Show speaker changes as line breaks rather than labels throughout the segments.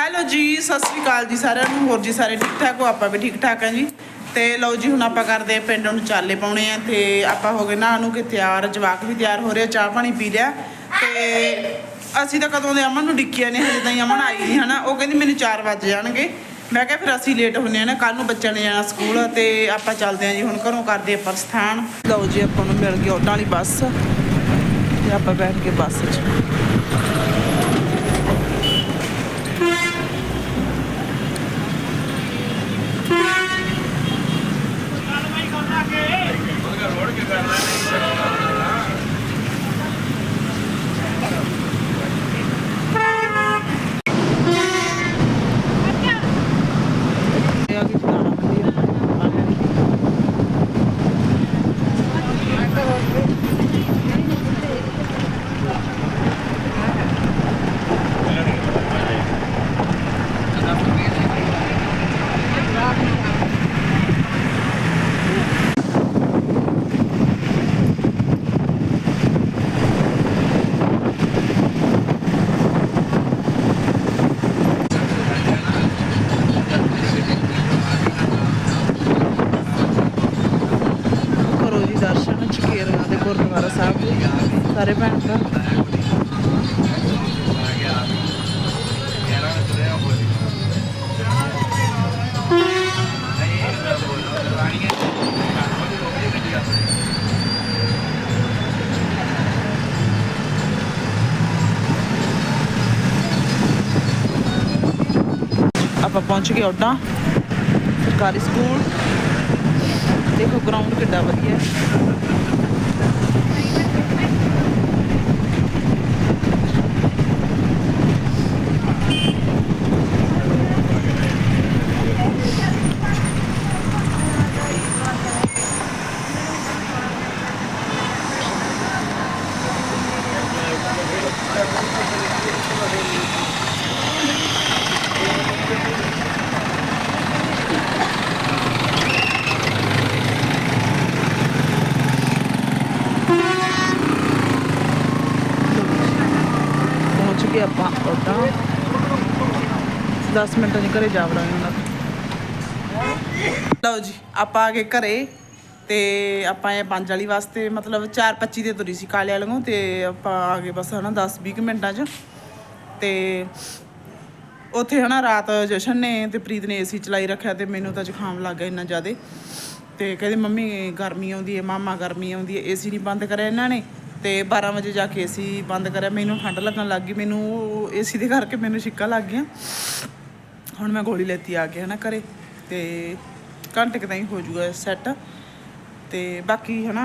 Hello ਜੀ, ਸਤਿ ਸ੍ਰੀ ਅਕਾਲ ਜੀ ਸਾਰਿਆਂ ਨੂੰ। ਹੋਰ ਜੀ ਸਾਰੇ ਠੀਕ ਠਾਕ ਹੋ? ਆਪਾਂ ਵੀ ਠੀਕ ਠਾਕ ਹਾਂ ਜੀ। ਤੇ ਲਓ ਜੀ, ਹੁਣ ਆਪਾਂ ਕਰਦੇ ਆ ਪਿੰਡ ਨੂੰ ਚਾਲੇ ਪਾਉਣੇ ਆ। ਤੇ ਆਪਾਂ ਹੋ ਗਏ ਨਾ ਨੂੰ ਕਿ ਤਿਆਰ। ਜਵਾਕ ਵੀ ਤਿਆਰ ਹੋ ਰਿਹਾ ਚਾਹ ਪਾਣੀ ਪੀ ਲਿਆ। ਤੇ ਅਸੀਂ ਤਾਂ ਕਦੋਂ ਦੇ ਅਮਨ ਨੂੰ ਡਿੱਕਿਆ ਨੇ, ਹਜੇ ਤਾਈਂ ਅਮਨ ਆਈ ਨਹੀਂ ਹਨਾ? ਉਹ ਕਹਿੰਦੀ ਮੈਨੂੰ 4 ਵਜੇ ਜਾਣਗੇ। ਮੈਂ ਕਿਹਾ ਫਿਰ ਅਸੀਂ ਲੇਟ ਹੁੰਨੇ ਆ ਨਾ ਕੱਲ ਨੂੰ ਬੱਚਿਆਂ ਨੇ ਜਾਣਾ ਸਕੂਲ। ਤੇ ਆਪਾਂ ਚੱਲਦੇ ਆ ਜੀ, ਹੁਣ ਘਰੋਂ ਕਰਦੇ ਆ ਪ੍ਰਸਥਾਨ। ਲਓ ਜੀ, ਆਪਾਂ ਨੂੰ ਮਿਲ ਗਈ ਆਟੋ ਵਾਲੀ ਬੱਸ। ਤੇ ਆਪਾਂ ਬੈਠ ਕੇ ਬੱਸ 'ਚ ਇਹ ਆ ਗਈ ਦਾਣਾ ਮੰਡੀ ਆ। ਕਰੋ ਜੀ ਦਰਸ਼ਨ ਚਕੇਰਵਾ ਦੇ ਗੁਰਦੁਆਰਾ ਸਾਹਿਬ ਦੇ ਸਾਰੇ ਭੈਣ ਭਰਾ ਆਪਾਂ ਪਹੁੰਚ ਗਏ ਓਡਾ ਸਰਕਾਰੀ ਸਕੂਲ ਦੇਖੋ ਗਰਾਊਂਡ ਕਿੱਡਾ ਵਧੀਆ ਹੈ ਪਹੁੰਚ ਗਏ ਆਪਾਂ ਓਡਾ 10 ਮਿੰਟਾਂ 'ਚ ਘਰੇ ਜਾ ਵੜਾਂਗੇ ਉਹਨਾਂ ਲਓ ਜੀ, ਆਪਾਂ ਆ ਗਏ ਘਰੇ ਤੇ ਆਪਾਂ ਇਹ ਪੰਜ ਵਾਲੀ ਵਾਸਤੇ ਮਤਲਬ 4:25 ਦੇ ਤੁਰੀ ਸੀ ਕਾਲੇ ਵਾਲੋਂ ਤੇ ਆਪਾਂ ਆ ਗਏ ਬਸ ਹਨਾ 10-20 ਮਿੰਟਾਂ 'ਚ। ਤੇ ਉੱਥੇ ਹਨਾ ਰਾਤ ਜਸ਼ਨ ਨੇ ਤੇ ਪ੍ਰੀਤ ਨੇ ਏਸੀ ਚਲਾਈ ਰੱਖਿਆ ਤੇ ਮੈਨੂੰ ਤਾਂ ਜ਼ੁਕਾਮ ਲੱਗ ਗਿਆ ਇੰਨਾ ਜ਼ਿਆਦਾ। ਤੇ ਕਹਿੰਦੇ ਮੰਮੀ ਗਰਮੀ ਆਉਂਦੀ ਹੈ ਮਾਮਾ ਗਰਮੀ ਆਉਂਦੀ ਹੈ ਏਸੀ ਨਹੀਂ ਬੰਦ ਕਰਿਆ ਇਹਨਾਂ ਨੇ। ਤੇ 12 ਵਜੇ ਜਾ ਕੇ ਏਸੀ ਬੰਦ ਕਰਿਆ, ਮੈਨੂੰ ਠੰਡ ਲੱਗਣ ਲੱਗ ਗਈ, ਮੈਨੂੰ ਏਸੀ ਦੇ ਕਰਕੇ ਮੈਨੂੰ ਛਿੱਕਾ ਲੱਗ ਗਈਆਂ। ਹੁਣ ਮੈਂ ਗੋਲੀ ਲੈਤੀ ਆ ਕੇ ਹਨਾ ਘਰੇ ਤੇ ਘੰਟੇ ਕੁ ਤਾਈਂ ਹੋ ਜਾਊਗਾ ਸੈੱਟ ਤੇ ਬਾਕੀ ਹਨਾ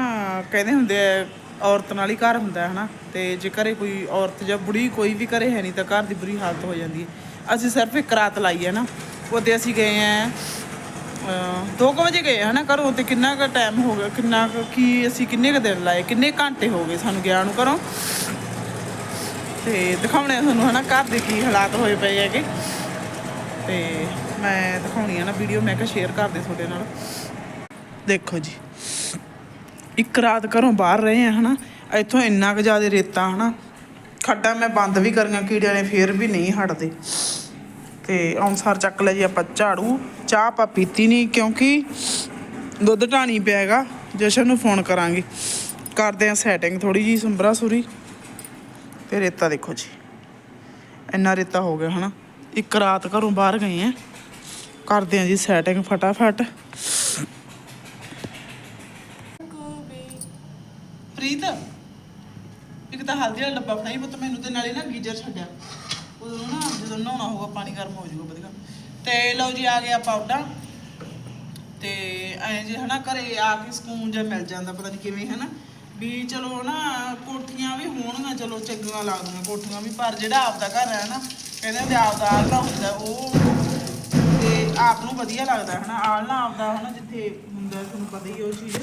ਕਹਿੰਦੇ ਹੁੰਦੇ ਆ, ਔਰਤ ਨਾਲ ਹੀ ਘਰ ਹੁੰਦਾ ਹੈ ਹਨਾ। ਤੇ ਜੇ ਘਰੇ ਕੋਈ ਔਰਤ ਜਾਂ ਬੁੜੀ ਕੋਈ ਵੀ ਘਰੇ ਹੈ ਨਹੀਂ ਤਾਂ ਘਰ ਦੀ ਬੁਰੀ ਹਾਲਤ ਹੋ ਜਾਂਦੀ ਹੈ। ਅਸੀਂ ਸਿਰਫ ਇੱਕ ਰਾਤ ਲਾਈ ਹੈ ਨਾ, ਉਹਦੇ ਅਸੀਂ ਗਏ ਆ 2 ਵਜੇ ਗਏ ਹਨਾ ਘਰੋਂ ਤੇ ਕਿੰਨਾ ਕੁ ਟਾਈਮ ਹੋ ਗਿਆ, ਕਿੰਨਾ ਕੁ ਕੀ ਅਸੀਂ ਕਿੰਨੇ ਕੁ ਦਿਨ ਲਾਏ, ਕਿੰਨੇ ਘੰਟੇ ਹੋ ਗਏ ਸਾਨੂੰ ਗਿਆ ਨੂੰ ਘਰੋਂ। ਤੇ ਦਿਖਾਉਣੇ ਆ ਤੁਹਾਨੂੰ ਹਨਾ ਘਰ ਦੇ ਕੀ ਹਾਲਾਤ ਹੋਏ ਪਏ ਹੈਗੇ। ਤੇ ਮੈਂ ਦਿਖਾਉਣੀ ਆ ਨਾ ਵੀਡੀਓ ਮੈਂ ਕਿਹਾ ਸ਼ੇਅਰ ਕਰਦੇ ਤੁਹਾਡੇ ਨਾਲ। ਦੇਖੋ ਜੀ, ਇੱਕ ਰਾਤ ਘਰੋਂ ਬਾਹਰ ਰਹੇ ਆ, ਹਨਾ? ਇੱਥੋਂ ਇੰਨਾ ਕੁ ਜ਼ਿਆਦਾ ਰੇਤਾ, ਹਨਾ? ਖੱਡਾਂ ਮੈਂ ਬੰਦ ਵੀ ਕਰੀਆਂ, ਕੀੜਿਆਂ ਨੇ ਫੇਰ ਵੀ ਨਹੀਂ ਹਟਦੇ। ਤੇ ਅਨਸਾਰ ਚੱਕ ਲਿਆ ਜੀ ਆਪਾਂ ਝਾੜੂ। ਚਾਹ ਆਪਾਂ ਪੀਤੀ ਨਹੀਂ ਕਿਉਂਕਿ ਦੁੱਧ ਢਾਣੀ ਪਿਆਗਾ ਜਸ਼ਨ ਨੂੰ ਫੋਨ ਕਰਾਂਗੇ। ਕਰਦੇ ਆ ਸੈਟਿੰਗ ਥੋੜੀ ਜੀ ਸੁੰਬਰਾ ਸੁਰੀ ਤੇ ਰੇਤਾ ਦੇਖੋ ਜੀ, ਇੰਨਾ ਰੇਤਾ ਹੋ ਗਿਆ, ਹਨਾ? ਇੱਕ ਰਾਤ ਘਰੋਂ ਬਾਹਰ ਗਏ ਆ। ਕਰਦੇ ਆ ਜੀ ਸੈਟਿੰਗ ਫਟਾਫਟ। ਪ੍ਰੀਤ, ਇੱਕ ਤਾਂ ਹਲਦੀ ਵਾਲਾ ਡੱਬਾ ਫੜਾਈ ਪੁੱਤ, ਮੈਨੂੰ ਤੇ ਨਾਲੇ ਨਾ ਗੀਜ਼ਰ ਛੱਡਿਆ। ਉਦੋਂ ਨਾ ਜਦੋਂ ਨਹਾਉਣਾ ਹੋਊਗਾ, ਪਾਣੀ ਗਰਮ ਹੋ ਜਾਊਗਾ ਵਧੀਆ। ਤੇ ਲਓ ਜੀ, ਆ ਗਿਆ ਪਾਉਡਾ ਤੇ ਐ ਜੇ ਹਨਾ ਘਰੇ ਆ ਕੇ ਸਕੂਨ ਜਿਹਾ ਮਿਲ ਜਾਂਦਾ, ਪਤਾ ਨਹੀਂ ਕਿਵੇਂ, ਹਨਾ। ਵੀ ਚਲੋ ਨਾ ਕੋਠੀਆਂ ਵੀ ਹੋਣਗੀਆਂ, ਚਲੋ ਚੰਗੀਆਂ ਲੱਗਦੀਆਂ ਕੋਠੀਆਂ ਵੀ, ਪਰ ਜਿਹੜਾ ਆਪਦਾ ਘਰ ਹੈ ਨਾ ਕਹਿੰਦੇ ਹੁੰਦੇ ਆਪਦਾ ਆਲਣਾ ਹੁੰਦਾ ਉਹ। ਤੇ ਆਪ ਨੂੰ ਵਧੀਆ ਲੱਗਦਾ, ਹਨਾ? ਆਲਣਾ ਆਪਦਾ, ਹਨਾ, ਜਿੱਥੇ ਹੁੰਦਾ, ਤੁਹਾਨੂੰ ਪਤਾ ਹੀ ਉਹ ਚੀਜ਼।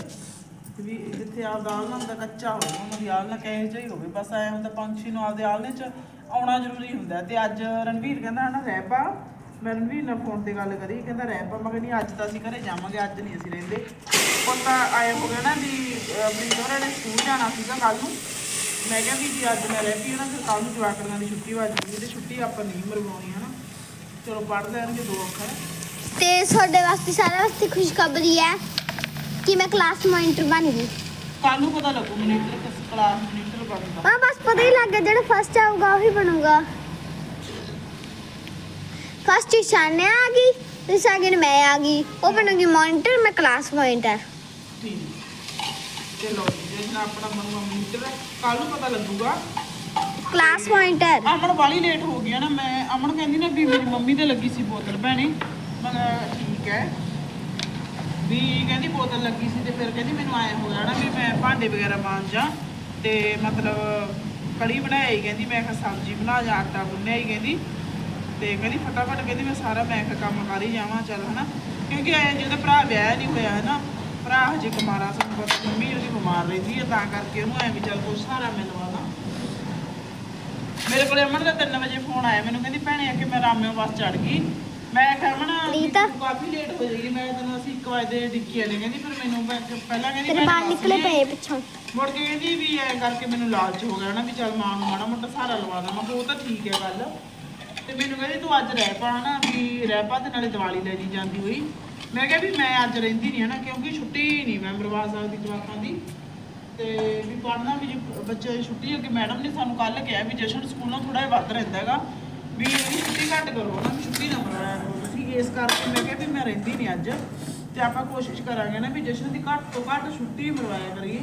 ਵੀ ਜਿੱਥੇ ਆਪਦਾ ਆਲਣਾ ਹੁੰਦਾ, ਕੱਚਾ ਹੋਵੇ, ਉਹਨਾਂ ਦੀ ਆਲਣਾ ਕਹੇ ਜਿਹਾ ਹੋਵੇ। ਬਸ ਐ ਹੁੰਦਾ, ਪੰਛੀ ਨੂੰ ਆਪਦੇ ਆਲਣੇ 'ਚ ਆਉਣਾ ਜ਼ਰੂਰੀ ਹੁੰਦਾ। ਤੇ ਅੱਜ ਰਣਵੀਰ ਕਹਿੰਦਾ, ਹਨਾ ਰਹਿ ਪਾ ਮੈਂ ਰਣਵੀਰ ਨਾਲ ਫੋਨ ਤੇ ਗੱਲ ਕਰੀ। ਕਹਿੰਦਾ ਰਹਿ ਪਾ ਮੈਂ ਕਹਿੰਦੀ ਅੱਜ ਤਾਂ ਅਸੀਂ ਘਰੇ ਜਾਵਾਂਗੇ, ਅੱਜ ਨਹੀਂ ਅਸੀਂ ਰਹਿੰਦੇ। ਉਹ ਤਾਂ ਆਏ ਹੋ ਗਿਆ ਨਾ ਵੀ ਆਪਣੀ ਦੋਹਰਾ ਨੇ ਸਕੂਲ ਜਾਣਾ ਸੀਗਾ ਕੱਲ ਨੂੰ। ਮੈਂ ਕਿਹਾ ਵੀ ਜੀ ਅੱਜ ਮੈਂ ਰਹਿ ਪਈ ਨਾ ਫਿਰ ਕੱਲ ਨੂੰ ਜਵਾਕੜੀਆਂ ਦੀ ਛੁੱਟੀ ਵੱਜ ਗਈ ਤੇ ਛੁੱਟੀ ਆਪਾਂ ਨਹੀਂ ਮਰਵਾਉਣੀ ਹਨਾ ਚਲੋ ਪੜ੍ਹ ਲੈਣਗੇ ਦੋ ਅੱਖਰ।
ਤੇ ਤੁਹਾਡੇ ਵਾਸਤੇ ਸਾਰਿਆਂ ਵਾਸਤੇ ਖੁਸ਼ਖਬਰੀ ਹੈ ਕਿ ਮੈਂ ਕਲਾਸ ਮੋਨੀਟਰ ਬਣ ਗਈ।
ਕੱਲ ਨੂੰ ਪਤਾ ਲੱਗੂ ਮਨੀਟਰ ਕਿਸ ਕਲਾਸ ਮਨੀਟਰ ਬਣਦਾ
ਹਾਂ ਬਸ ਪਤਾ ਹੀ ਲੱਗ ਗਿਆ ਜਿਹੜਾ ਫਸਟ ਆਊਗਾ ਉਹੀ ਬਣੂਗਾ। ਫਸਟ ਇਸ਼ਾਨੇ ਆ ਗਈ ਤੇ ਸੈਕਿੰਡ ਮੈਂ ਆ ਗਈ। ਉਹ ਬਣੂਗੀ ਮੋਨੀਟਰ ਮੈਂ ਕਲਾਸ ਮੋਨੀਟਰ
ਠੀਕ। ਚਲੋ ਜਿਹੜਾ ਆਪਣਾ ਬਣੂਗਾ ਕੱਲ ਨੂੰ ਪਤਾ ਲੱਗੂਗਾ।
ਕਲਾਸ
ਅਮਨ ਵਾਲੀ ਲੇਟ ਹੋ ਗਈ ਆ ਨਾ ਮੈਂ ਅਮਨ ਕਹਿੰਦੀ ਨਾ ਵੀ ਮੇਰੀ ਮੰਮੀ ਤੇ ਲੱਗੀ ਸੀ ਬੋਤਲ ਭੈਣੇ। ਮੈਂ ਕਿਹਾ ਠੀਕ ਹੈ। ਵੀ ਕਹਿੰਦੀ ਬੋਤਲ ਲੱਗੀ ਸੀ ਤੇ ਫਿਰ ਕਹਿੰਦੀ ਮੈਨੂੰ ਆਏ ਹੋ ਜਾਣਾ ਵੀ ਮੈਂ ਭਾਂਡੇ ਵਗੈਰਾ ਮਾਂਜਾਂ ਤੇ ਮਤਲਬ ਕੜੀ ਬਣਾਈ ਕਹਿੰਦੀ ਮੈਂ ਕਿਹਾ ਸਬਜ਼ੀ ਬਣਾ ਜਾਂ ਆਟਾ ਗੁੰਨਿਆ ਹੀ ਕਹਿੰਦੀ। ਤੇ ਕਹਿੰਦੀ ਫਟਾਫਟ ਕਹਿੰਦੀ ਮੈਂ ਸਾਰਾ ਮੈਂ ਕਿਹਾ ਕੰਮ ਕਰ ਹੀ ਜਾਵਾਂ ਚੱਲ ਹਨਾ। ਕਿਉਂਕਿ ਐ ਜਿਹਦਾ ਭਰਾ ਵਿਆਹ ਨਹੀਂ ਹੋਇਆ ਹੈ ਨਾ ਭਰਾ ਹਜੇ ਕੁਮਾਰਾ ਸਾਨੂੰ ਪਤਾ ਮੰਮੀ ਜਿਹੜੀ ਬਿਮਾਰ ਰਹਿੰਦੀ ਹੈ ਤਾਂ ਕਰਕੇ ਉਹਨੂੰ ਐ ਵੀ ਚੱਲ ਕੁਛ ਸਹਾਰਾ ਮਿਲਵਾ ਦਾਂ ਮੇਰੇ ਕੋਲੇ ਅਮਨ ਦਾ 3 ਵਜੇ ਫੋਨ ਆਇਆ ਮੈਨੂੰ ਕਹਿੰਦੀ ਭੈਣੇ ਆ ਕਿ ਮੈਂ ਰਾਮਿਓ ਬੱਸ ਚੜ ਗਈ। ਮੈਂ ਕਿਹਾ ਅਮਨ ਵੀ
ਰੀਤਾ?
ਤੂੰ ਕਾਫੀ ਲੇਟ ਹੋ ਜਾਏਗੀ ਮੈਂ ਤੈਨੂੰ ਅਸੀਂ 1 ਵਜੇ ਦੇ ਡਿੱਕੀ ਨੇ ਕਹਿੰਦੀ ਫਿਰ ਮੈਨੂੰ ਮੈਂ ਪਹਿਲਾਂ ਕਹਿੰਦੀ
ਤੇਰੇ
ਭੈਣੇ
ਬਾਲ ਨਿਕਲੇ ਪਏ। ਪਿੱਛੋਂ।
ਮੁੜ ਕੇ ਕਹਿੰਦੀ ਵੀ ਐ ਕਰਕੇ ਮੈਨੂੰ ਲਾਲਚ ਹੋ ਗਿਆ ਨਾ ਵੀ ਚੱਲ ਮਾਂ ਨੂੰ ਮਾੜਾ ਮੋਟਾ ਸਹਾਰਾ ਲਵਾ ਦਾਂ। ਮੈਂ ਕਿਹਾ ਉਹ ਤਾਂ ਠੀਕ ਹੈ ਗੱਲ। ਤੇ ਮੈਨੂੰ ਕਹਿੰਦੀ ਤੂੰ ਅੱਜ ਰਹਿ ਪਾ ਨਾ, ਵੀ ਰਹਿ ਪਾ ਤੇ ਨਾਲੇ ਦੀਵਾਲੀ ਲੈ ਜੀ ਜਾਂਦੀ ਹੋਈ। ਮੈਂ ਕਿਹਾ ਵੀ ਮੈਂ ਅੱਜ ਰਹਿੰਦੀ ਨਹੀਂ ਨਾ, ਕਿਉਂਕਿ ਛੁੱਟੀ ਨਹੀਂ ਮੈਂ ਮਰਵਾ ਸਕਦੀ ਜਵਾਕਾਂ ਦੀ। ਤੇ ਵੀ ਪੜ੍ਹਨਾ ਵੀ ਜੇ ਬੱਚੇ ਦੀ ਛੁੱਟੀ ਅੱਗੇ ਮੈਡਮ ਨੇ ਸਾਨੂੰ ਕੱਲ ਕਿਹਾ ਵੀ ਜਸ਼ਨ ਸਕੂਲੋਂ ਥੋੜਾ ਜਿਹਾ ਵੱਧ ਰਹਿੰਦਾ ਹੈਗਾ। ਵੀ ਇਹਦੀ ਛੁੱਟੀ ਘੱਟ ਕਰੋ ਨਾ ਵੀ ਛੁੱਟੀ ਨਾ ਮਰਵਾਇਆ ਕਰੋ। ਤੁਸੀਂ ਇਸ ਕਰਕੇ ਮੈਂ ਕਿਹਾ ਵੀ ਮੈਂ ਰਹਿੰਦੀ ਨਹੀਂ ਅੱਜ। ਤੇ ਆਪਾਂ ਕੋਸ਼ਿਸ਼ ਕਰਾਂਗੇ ਨਾ ਵੀ ਜਸ਼ਨ ਦੀ ਘੱਟ ਤੋਂ ਘੱਟ ਛੁੱਟੀ ਮਰਵਾਇਆ ਕਰੀਏ।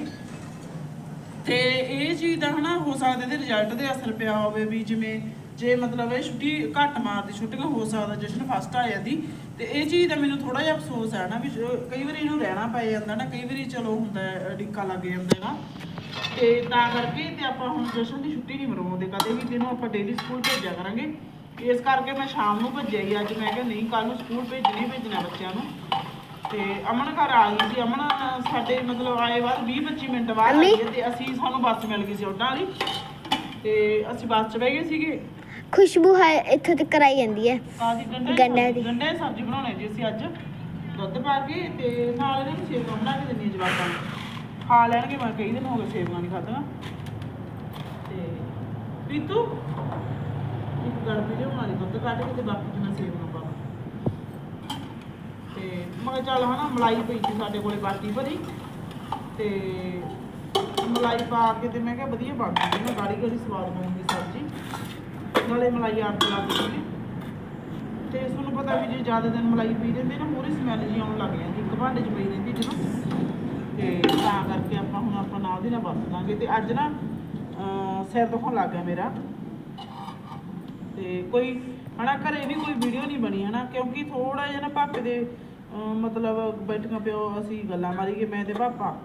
ਤੇ ਇਹ ਚੀਜ਼ ਦਾ ਹਨਾ, ਹੋ ਸਕਦਾ ਇਹਦੇ ਰਿਜ਼ਲਟ ਦੇ ਅਸਰ ਪਿਆ ਹੋਵੇ ਵੀ ਜਿਵੇਂ ਜੇ ਮਤਲਬ ਇਹ ਛੁੱਟੀ ਘੱਟ ਮਾਰਦੀ ਛੁੱਟੀਆਂ ਹੋ ਸਕਦਾ ਜਸ਼ਨ ਫਸਟ ਆ ਜਾਂਦੀ ਤੇ ਇਹ ਚੀਜ਼ ਦਾ ਮੈਨੂੰ ਥੋੜਾ ਜਿਹਾ ਅਫਸੋਸ ਹੈ ਨਾ ਵੀ ਕਈ ਵਾਰੀ ਇਹਨੂੰ ਰਹਿਣਾ ਪੈ ਜਾਂਦਾ ਨਾ ਕਈ ਵਾਰੀ ਚਲੋ ਹੁੰਦਾ ਅੜਿੱਕਾ ਲੱਗ ਜਾਂਦਾ ਹੈਗਾ ਤੇ ਤਾਂ ਕਰਕੇ ਤੇ ਆਪਾਂ ਹੁਣ ਜਸ਼ਨ ਦੀ ਛੁੱਟੀ ਨਹੀਂ ਮਰਵਾਉਂਦੇ ਕਦੇ ਵੀ ਜਿਹਨੂੰ ਆਪਾਂ ਡੇਲੀ ਸਕੂਲ ਭੇਜਿਆ ਕਰਾਂਗੇ। ਇਸ ਕਰਕੇ ਮੈਂ ਸ਼ਾਮ ਨੂੰ ਭੇਜਿਆ ਹੀ ਅੱਜ ਮੈਂ ਕਿਹਾ ਨਹੀਂ ਕੱਲ ਨੂੰ ਸਕੂਲ ਭੇਜਣੇ ਭੇਜਣਾ ਬੱਚਿਆਂ ਨੂੰ। ਤੇ ਅਮਨ ਘਰ ਆ ਗਈ ਸੀ ਅਮਨ ਸਾਡੇ ਮਤਲਬ ਆਏ ਬਾਅਦ 20 25 ਮਿੰਟ ਬਾਅਦ? ਆਈ ਤੇ ਅਸੀਂ ਸਾਨੂੰ ਬੱਸ ਮਿਲ ਗਈ ਸੀ ਉਹਨਾਂ ਵਾਲੀ। ਤੇ ਅਸੀਂ ਬੱਸ 'ਚ ਬਹਿ ਗਏ ਸੀਗੇ।
ਖੁਸ਼ਬੂ ਹੈ ਇੱਥੋਂ ਤੱਕ ਆਈ ਜਾਂਦੀ ਹੈ।
ਕਾਦੀ ਗੰਡੇ
ਗੰਢਿਆਂ ਦੀ।
ਗੰਡੇ ਸਬਜ਼ੀ ਬਣਾਉਣੀ ਜੀ ਅਸੀਂ ਅੱਜ। ਦੁੱਧ ਪਾ ਕੇ ਤੇ ਨਾਲ ਇਹਨਾਂ ਨੂੰ ਸੇਵੀਆਂ ਬਣਾ ਕੇ ਹਾਂ ਜਵਾਕਾਂ ਨੂੰ। ਖਾ ਲੈਣਗੇ ਮੈਂ ਕਈ ਦਿਨ ਹੋ ਗਏ ਸੇਵੀਆਂ ਨਹੀਂ ਖਾਧੀਆਂ। ਤੇ ਪੀਤੂ ਇੱਕ ਗੜਬੀ ਜਿਹੀ ਬਣਾ ਲਈ ਦੁੱਧ ਕੱਢ ਕੇ ਤੇ ਬਾਕੀ ਮੈਂ ਸੇਵੀਆਂ ਪਾ। ਤੇ ਮੈਂ ਚੱਲ ਹਨਾ ਮਲਾਈ ਪਈ ਸੀ ਸਾਡੇ ਕੋਲੇ ਬਾਟੀ ਭਰੀ। ਤੇ ਮਲਾਈ ਪਾ ਕੇ ਤੇ ਮੈਂ ਕਿਹਾ ਵਧੀਆ ਬਣ ਗਈ ਮੈਂ ਗਾੜੀ ਗਾੜੀ ਸਵਾਦ ਬਣੂਗੀ ਸਬਜ਼ੀ। ਨਾਲੇ ਮਲਾਈ ਆਟ ਲਾ ਦਿੱਤੀ ਤੇ ਤੁਹਾਨੂੰ ਪਤਾ ਵੀ ਜੇ ਜ਼ਿਆਦਾ ਦਿਨ ਮਲਾਈ ਪੀ ਦਿੰਦੇ ਨਾ ਮੂਰੀ ਸਮੈਲ ਜੀ ਆਉਣ ਲੱਗ ਜਾਂਦੀ ਇੱਕ ਭਾਂਡੇ 'ਚ ਪਈ ਰਹਿੰਦੀ ਜਦੋਂ ਤੇ ਤਾਂ ਕਰਕੇ ਆਪਾਂ ਹੁਣ ਆਪਾਂ ਨਾਲ ਦੀ ਨਾਲ ਵਰਤ ਲਾਂਗੇ ਤੇ ਅੱਜ ਨਾ ਅਹ, ਸਿਰ ਦੁਖਣ ਲੱਗ ਗਿਆ ਮੇਰਾ। ਤੇ ਕੋਈ ਹਨਾ ਘਰੇ ਵੀ ਕੋਈ ਵੀਡੀਓ ਨਹੀਂ ਬਣੀ ਹਨਾ ਕਿਉਂਕਿ ਥੋੜਾ ਜਿਹਾ ਨਾ ਪਾਪੇ ਦੇ ਮਤਲਬ ਬੈਠਕਾਂ ਪਿਓ ਅਸੀਂ ਗੱਲਾਂ ਮਾਰੀਏ ਮੈਂ ਤੇ ਪਾਪਾ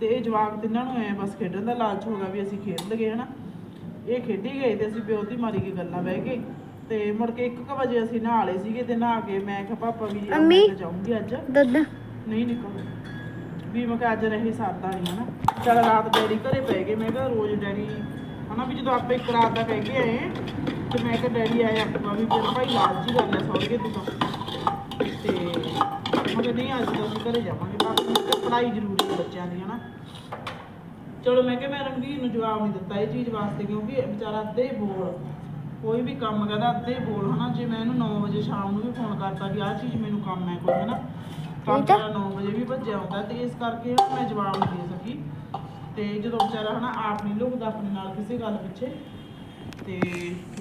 ਤੇ ਇਹ ਜਵਾਕ ਤਿੰਨਾਂ ਨੂੰ ਐ ਬਸ ਖੇਡਣ ਦਾ ਲਾਲਚ ਹੋ ਗਿਆ ਵੀ ਅਸੀਂ ਖੇਡ ਲਗੇ ਹਨਾ। ਇਹ ਖੇਡੀ ਗਏ ਤੇ ਅਸੀਂ ਪਿਓ ਦੀ ਮਾਰੀ ਕੇ ਗੱਲਾਂ ਬਹਿ ਕੇ ਤੇ ਮੁੜ ਕੇ 1:00 ਵਜੇ ਅਸੀਂ ਨਹਾ ਲਏ ਸੀਗੇ ਤੇ ਨਹਾ ਕੇ ਮੈਂ ਕਿਹਾ ਪਾਪਾ ਵੀ ਮੈਂ
ਅੰਮੀ?
ਤਾਂ ਜਾਊਂਗੀ ਅੱਜ।
ਦੁੱਧ
ਨਹੀਂ ਨਿਕਲ ਵੀ ਮੈਂ ਕਿਹਾ ਅੱਜ ਰਹੇ ਨਹੀਂ ਹਨਾ। ਚਲ ਰਾਤ ਡੈਡੀ ਘਰੇ ਪੈ ਗਏ ਮੈਂ ਕਿਹਾ ਰੋਜ਼ ਡੈਡੀ ਹਨਾ ਵੀ ਜਦੋਂ ਆਪਾਂ ਇੱਕ ਰਾਤ ਦਾ ਕਹਿ ਕੇ ਆਏ ਤੇ ਮੈਂ ਕਿਹਾ ਡੈਡੀ ਆਏ ਆਪਾਂ ਵੀ ਫਿਰ ਭਾਈ ਲਾਲਚੀ ਗੱਲ ਹੈ ਸੌਂ ਕੇ ਤੂੰ ਤਾਂ ਤੇ ਮੈਂ ਕਿਹਾ ਨਹੀਂ ਅੱਜ ਤਾਂ ਅਸੀਂ ਘਰੇ ਜਾਵਾਂਗੇ। ਬਾਕੀ ਮੈਂ ਪੜ੍ਹਾਈ ਜ਼ਰੂਰੀ ਹੈ ਬੱਚਿਆਂ ਦੀ ਹਨਾ। ਚਲੋ ਮੈਂ ਕਿਹਾ ਮੈਂ ਰਣਵੀਰ ਨੂੰ ਜਵਾਬ ਨਹੀਂ ਦਿੱਤਾ ਇਹ ਚੀਜ਼ ਵਾਸਤੇ ਕਿਉਂਕਿ ਵਿਚਾਰਾ ਅੱਧੇ ਬੋਲ ਕੋਈ ਵੀ ਕੰਮ ਕਰਦਾ ਅੱਧੇ ਬੋਲ ਹਨਾ ਜੇ ਮੈਂ ਇਹਨੂੰ 9 ਵਜੇ ਸ਼ਾਮ ਨੂੰ ਵੀ ਫੋਨ ਕਰਤਾ ਵੀ ਆਹ ਚੀਜ਼ ਮੈਨੂੰ ਕੰਮ ਹੈ ਕੋਈ ਹਨਾ ਤਾਂ
ਠੀਕ ਆ।
ਵਿਚਾਰਾ 9 ਵਜੇ ਵੀ ਭੱਜਿਆ ਹੁੰਦਾ ਤੇ ਇਸ ਕਰਕੇ ਨਾ ਮੈਂ ਜਵਾਬ ਨਹੀਂ ਦੇ ਸਕੀ ਤੇ ਜਦੋਂ ਵਿਚਾਰਾ ਹਨਾ ਆਪ ਨਹੀਂ ਲੁਕਦਾ ਆਪਣੇ ਨਾਲ ਕਿਸੇ ਗੱਲ ਪਿੱਛੇ ਤੇ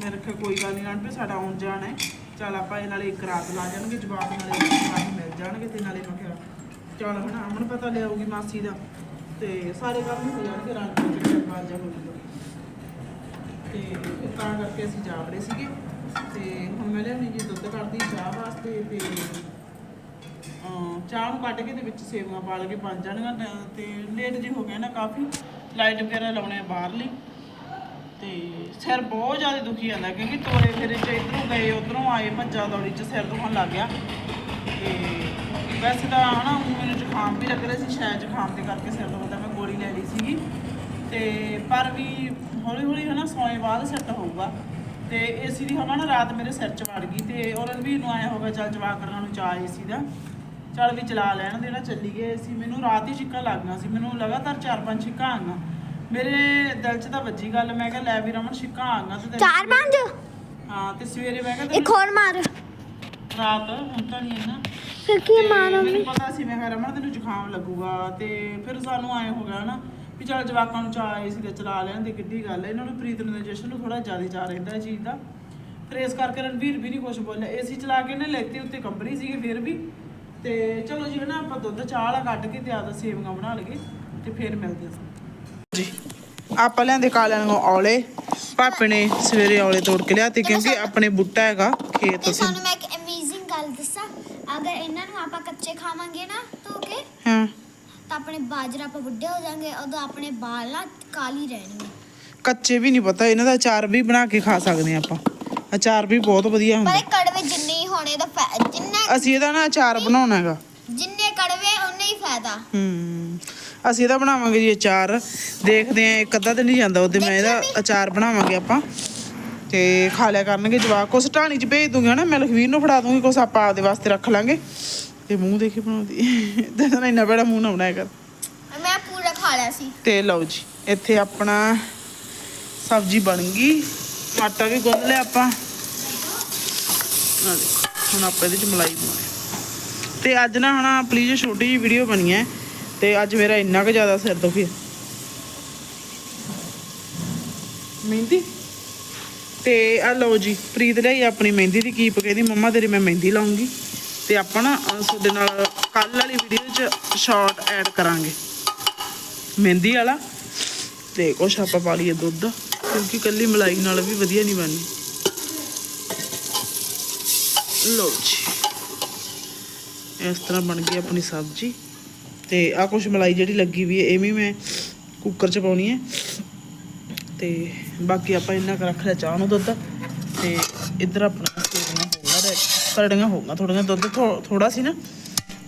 ਮੈਂ ਰੱਖਿਆ ਕੋਈ ਗੱਲ ਨਹੀਂ ਆਂਟੀ ਸਾਡਾ ਆਉਣ ਜਾਣਾ ਹੈ ਚੱਲ ਆਪਾਂ ਇਹ ਨਾਲੇ ਇੱਕ ਰਾਤ ਲਾ ਜਾਣਗੇ ਜਵਾਬ ਨਾਲੇ ਮਿਲ ਜਾਣਗੇ ਤੇ ਨਾਲੇ ਮੈਂ ਕਿਹਾ ਚੱਲ ਹਨਾ ਅਮਨ ਪਤਾ ਲਿਆਊਗੀ ਮਾਸੀ ਦਾ ਤੇ ਸਾਰੇ ਕੰਮ ਹੋ ਜਾਣਗੇ ਰਾਤ ਨੂੰ ਜਿਹੜੇ ਬਾਅਦ ਹੋ ਤੇ। ਫਿਰ ਤਾਂ ਕਰਕੇ ਅਸੀਂ ਜਾ ਵੜੇ ਸੀਗੇ। ਤੇ ਹੁਣ ਮੈਂ ਲਿਆਉਣੀ ਜੀ ਦੁੱਧ ਕੱਢਦੀ ਚਾਹ ਵਾਸਤੇ, ਤੇ ਚਾਹ ਨੂੰ ਕੱਢ ਕੇ ਤੇ ਵਿੱਚ ਸੇਵੀਆਂ ਪਾ ਕੇ ਬਣ ਜਾਣਗੀਆਂ, ਤੇ- ਤੇ ਲੇਟ ਜੇ ਹੋ ਗਿਆ ਨਾ ਕਾਫੀ, ਲਾਈਟ ਵਗੈਰਾ ਲਾਉਣੇ ਆ ਬਾਹਰਲੀ। ਤੇ ਸਿਰ ਬਹੁਤ ਜ਼ਿਆਦਾ ਦੁਖੀ ਜਾਂਦਾ, ਕਿਉਂਕਿ ਤੋਰੇ ਫੇਰੇ ਚ ਇਧਰੋਂ ਗਏ, ਉਧਰੋਂ ਆਏ, ਭੱਜਾ ਦੌੜੀ ਚ ਸਿਰ ਦੁਖਣ ਲੱਗ ਗਿਆ। ਵੈਸੇ ਤਾਂ ਹਨਾ ਊਂ ਮੈਨੂੰ ਜ਼ੁਕਾਮ ਵੀ ਲੱਗ ਰਿਹਾ ਸੀ ਸ਼ਾਇਦ ਜ਼ੁਕਾਮ ਦੇ ਕਰਕੇ ਸਿਰ ਦੁਖਦਾ ਮੈਂ ਗੋਲੀ ਲੈ ਲਈ ਸੀਗੀ। ਤੇ ਪਰ ਵੀ ਹੌਲੀ ਹੌਲੀ ਹਨਾ ਸੌਏ ਬਾਅਦ ਸੈੱਟ ਹੋਊਗਾ। ਤੇ ਏਸੀ ਦੀ ਹਵਾ ਨਾ ਰਾਤ ਮੇਰੇ ਸਿਰ 'ਚ ਵੜ ਗਈ ਤੇ ਔਰ ਵੀ ਨੂੰ ਆਇਆ ਹੋਗਾ ਚੱਲ ਜਵਾਕ ਕਰਨ ਨੂੰ ਚਾਹ ਏਸੀ ਦਾ। ਚੱਲ ਵੀ ਚਲਾ ਲੈਣ ਦੇਣਾ ਚੱਲੀ ਗਏ ਸੀ ਮੈਨੂੰ ਰਾਤ ਹੀ ਛਿੱਕਾਂ ਲੱਗ ਗਈਆਂ ਸੀ ਮੈਨੂੰ ਲਗਾਤਾਰ 4-5 ਛਿੱਕਾਂ ਆਈਆਂ ਮੇਰੇ ਦਿਲ 'ਚ ਤਾਂ ਵੱਜੀ ਗੱਲ ਮੈਂ ਕਿਹਾ ਲੈ ਵੀ ਰਮਨ ਛਿੱਕਾਂ ਆਈਆਂ ਤੇ
ਚਾਰ ਪੰਜ?
ਹਾਂ ਤੇ ਸਵੇਰੇ ਮੈਂ ਕਿਹਾ
ਇੱਕ ਹੋਰ ਮਾਰ।
ਰਾਤ ਹੁਣ ਤਾਂ ਨਹੀਂ ਇੰਨਾ
ਕਿਉਂਕਿ
ਤੇ
ਮਾਂ
ਮੈਨੂੰ ਪਤਾ ਸੀ ਮੈਂ ਕਿਹਾ ਰਮਨ ਤੈਨੂੰ ਜ਼ੁਕਾਮ ਲੱਗੂਗਾ। ਤੇ ਫਿਰ ਸਾਨੂੰ ਆਏ ਹੋ ਗਿਆ ਨਾ ਵੀ ਚਲ ਜਵਾਕਾਂ ਨੂੰ ਚਾਹ ਆਏ ਸੀ ਤੇ ਚਲਾ ਲੈਣ ਦੀ ਕਿੱਡੀ ਗੱਲ ਹੈ। ਇਹਨਾਂ ਨੂੰ ਪ੍ਰੀਤ ਨੂੰ ਤੇ ਜਸ਼ਨ ਨੂੰ ਥੋੜਾ ਜ਼ਿਆਦਾ ਚਾਹ ਰਹਿੰਦਾ ਇਹ ਚੀਜ਼ ਦਾ। ਫਿਰ ਇਸ ਕਰਕੇ ਰਣਵੀਰ ਵੀ ਨਹੀਂ ਕੁਝ ਬੋਲਿਆ। ਏਸੀ ਚਲਾ ਕੇ ਨੇ ਲੈਤੀ ਉੱਤੇ ਕੰਪਨੀ ਸੀਗੀ ਫਿਰ ਵੀ। ਤੇ ਚਲੋ ਜੀ ਨਾ ਆਪਾਂ ਦੁੱਧ ਚਾਹ ਵਾਲਾ ਕੱਢ ਕੇ ਤੇ ਆਦਾ ਸੇਵੀਆਂ ਬਣਾ ਲਈਏ ਤੇ ਫਿਰ ਮਿਲਦੇ ਹਾਂ। ਜੀ ਆਪਾਂ ਲਿਆਂਦੇ ਕਾਲਿਆਂ ਨੂੰ ਔਲੇ। ਪਾਪੇ ਨੇ ਸਵੇਰੇ ਔਲੇ ਤੋੜ ਕੇ ਲਿਆਤੇ ਕਿਉਂਕਿ ਆਪਣੇ ਬੁੱਟਾ ਹੈਗਾ ਖੇਤ
ਤੇ
ਅਸੀਂ
ਸਾਨੂੰ ਮੈਂ ਇੱਕ ਅਮੇਜ਼ਿੰਗ ਗੱਲ ਦੱਸਾਂ ਅਗਰ ਇਹਨਾਂ ਨੂੰ ਆਪਾਂ ਕੱਚੇ ਖਾਵਾਂਗੇ ਨਾ ਧੋ ਕੇ
ਹਾਂ।
ਤਾਂ ਆਪਣੇ ਬਾਜਰਾ ਆਪਾਂ ਵੱਡੇ ਹੋ ਜਾਣਗੇ ਉਦੋਂ ਆਪਣੇ ਵਾਲ ਨਾ ਕਾਲੀ ਰਹਿਣਗੇ।
ਕੱਚੇ ਵੀ ਨਹੀਂ ਪਤਾ ਇਹਨਾਂ ਦਾ ਅਚਾਰ ਵੀ ਬਣਾ ਕੇ ਖਾ ਸਕਦੇ ਹਾਂ ਆਪਾਂ। ਅਚਾਰ ਵੀ ਬਹੁਤ ਵਧੀਆ
ਪਰ
ਹੁੰਦਾ
ਇਹ ਕੜਵੇ ਜਿੰਨੇ ਹੀ ਹੋਣੇ ਦਾ ਜਿੰਨੇ
ਅਸੀਂ ਇਹਦਾ ਨਾ ਅਚਾਰ ਬਣਾਉਣਾ ਹੈਗਾ।
ਜਿੰਨੇ ਕੜਵੇ ਉਨੇ ਹੀ ਫਾਇਦਾ।
ਹੂੰ। ਅਸੀਂ ਇਹਦਾ ਬਣਾਵਾਂਗੇ ਜੀ ਅਚਾਰ। ਦੇਖਦੇ ਆਂ ਇੱਕ ਅੱਧਾ ਦਿਨ ਨਹੀਂ ਜਾਂਦਾ ਉਹਦੇ ਮੈਂ ਇਹਦਾ ਅਚਾਰ ਬਣਾਵਾਂਗੇ ਆਪਾਂ। ਤੇ ਖਾ ਲਿਆ ਕਰਨਗੇ ਜਵਾਕ। ਕੁਛ ਢਾਣੀ ਚ ਭੇਜ ਦੂੰਗੀ ਹਨਾ ਮੈਂ ਲਖਵੀਰ ਨੂੰ ਫੜਾ ਦੂੰਗੀ ਕੁਛ ਆਪਾਂ ਆਪਦੇ ਵਾਸਤੇ ਰੱਖ ਲਾਂਗੇ। ਤੇ ਮੂੰਹ ਦੇਖੀ ਬਣਾਉਂਦੀ। ਤੇ ਤਾਂ ਇੰਨਾ ਬੜਾ ਮੂੰਹ ਨਾ ਬਣਾਇਆ ਕਰ।
ਮੈਂ ਪੂਰਾ ਖਾ ਲਿਆ ਸੀ।
ਤੇ ਲਓ ਜੀ ਇੱਥੇ ਆਪਣਾ ਸਬਜ਼ੀ ਬਣ ਗਈ। ਆਟਾ ਵੀ ਗੁੰਨ ਲਿਆ ਆਪਾਂ। ਆ ਦੇਖੋ ਹੁਣ ਆਪਾਂ ਇਹਦੇ ਚ ਮਲਾਈ ਪਾਉਣੀ। ਤੇ ਅੱਜ ਨਾ ਹਨਾ ਪਲੀਜ਼ ਛੋਟੀ ਜਿਹੀ ਵੀਡੀਓ ਬਣੀ ਹੈ। ਤੇ ਅੱਜ ਮੇਰਾ ਇੰਨਾ ਕੁ ਜ਼ਿਆਦਾ ਸਿਰ ਦੁਖੀ ਮਹਿੰਦੀ? ਤੇ ਆ ਲਓ ਜੀ ਪ੍ਰੀਤ ਲਈ ਆਪਣੀ ਮਹਿੰਦੀ ਦੀ ਕੀਪ ਕਹਿੰਦੀ ਮੰਮਾ ਤੇਰੀ ਮੈਂ ਮਹਿੰਦੀ ਲਾਉਂਗੀ। ਤੇ ਆਪਾਂ ਨਾ ਤੁਹਾਡੇ ਨਾਲ ਕੱਲ ਵਾਲੀ ਵੀਡੀਓ 'ਚ ਸ਼ਾਰਟ ਐਡ ਕਰਾਂਗੇ। ਮਹਿੰਦੀ ਵਾਲਾ। ਤੇ ਕੁਛ ਆਪਾਂ ਪਾ ਲਈਏ ਦੁੱਧ, ਕਿਉਂਕਿ ਕੱਲੀ ਮਲਾਈ ਨਾਲ ਵੀ ਵਧੀਆ ਨਹੀਂ ਬਣਨੀ ਲਓ ਜੀ। ਇਸ ਤਰ੍ਹਾਂ ਬਣ ਗਈ ਆਪਣੀ ਸਬਜ਼ੀ। ਤੇ ਆ ਕੁਛ ਮਲਾਈ ਜਿਹੜੀ ਲੱਗੀ ਵੀ ਹੈ, ਇਹ ਵੀ ਮੈਂ ਕੁੱਕਰ 'ਚ ਪਾਉਣੀ ਹੈ। ਤੇ ਬਾਕੀ ਆਪਾਂ ਇੰਨਾ ਕੁ ਰੱਖ ਲਿਆ ਚਾਹ ਨੂੰ ਦੁੱਧ। ਤੇ ਇੱਧਰ ਆਪਣਾ ਰੈਡ ਕਰੜੀਆਂ ਹੋਊਗਾ ਥੋੜੀਆਂ ਦੁੱਧ ਥੋੜਾ ਸੀ ਨਾ।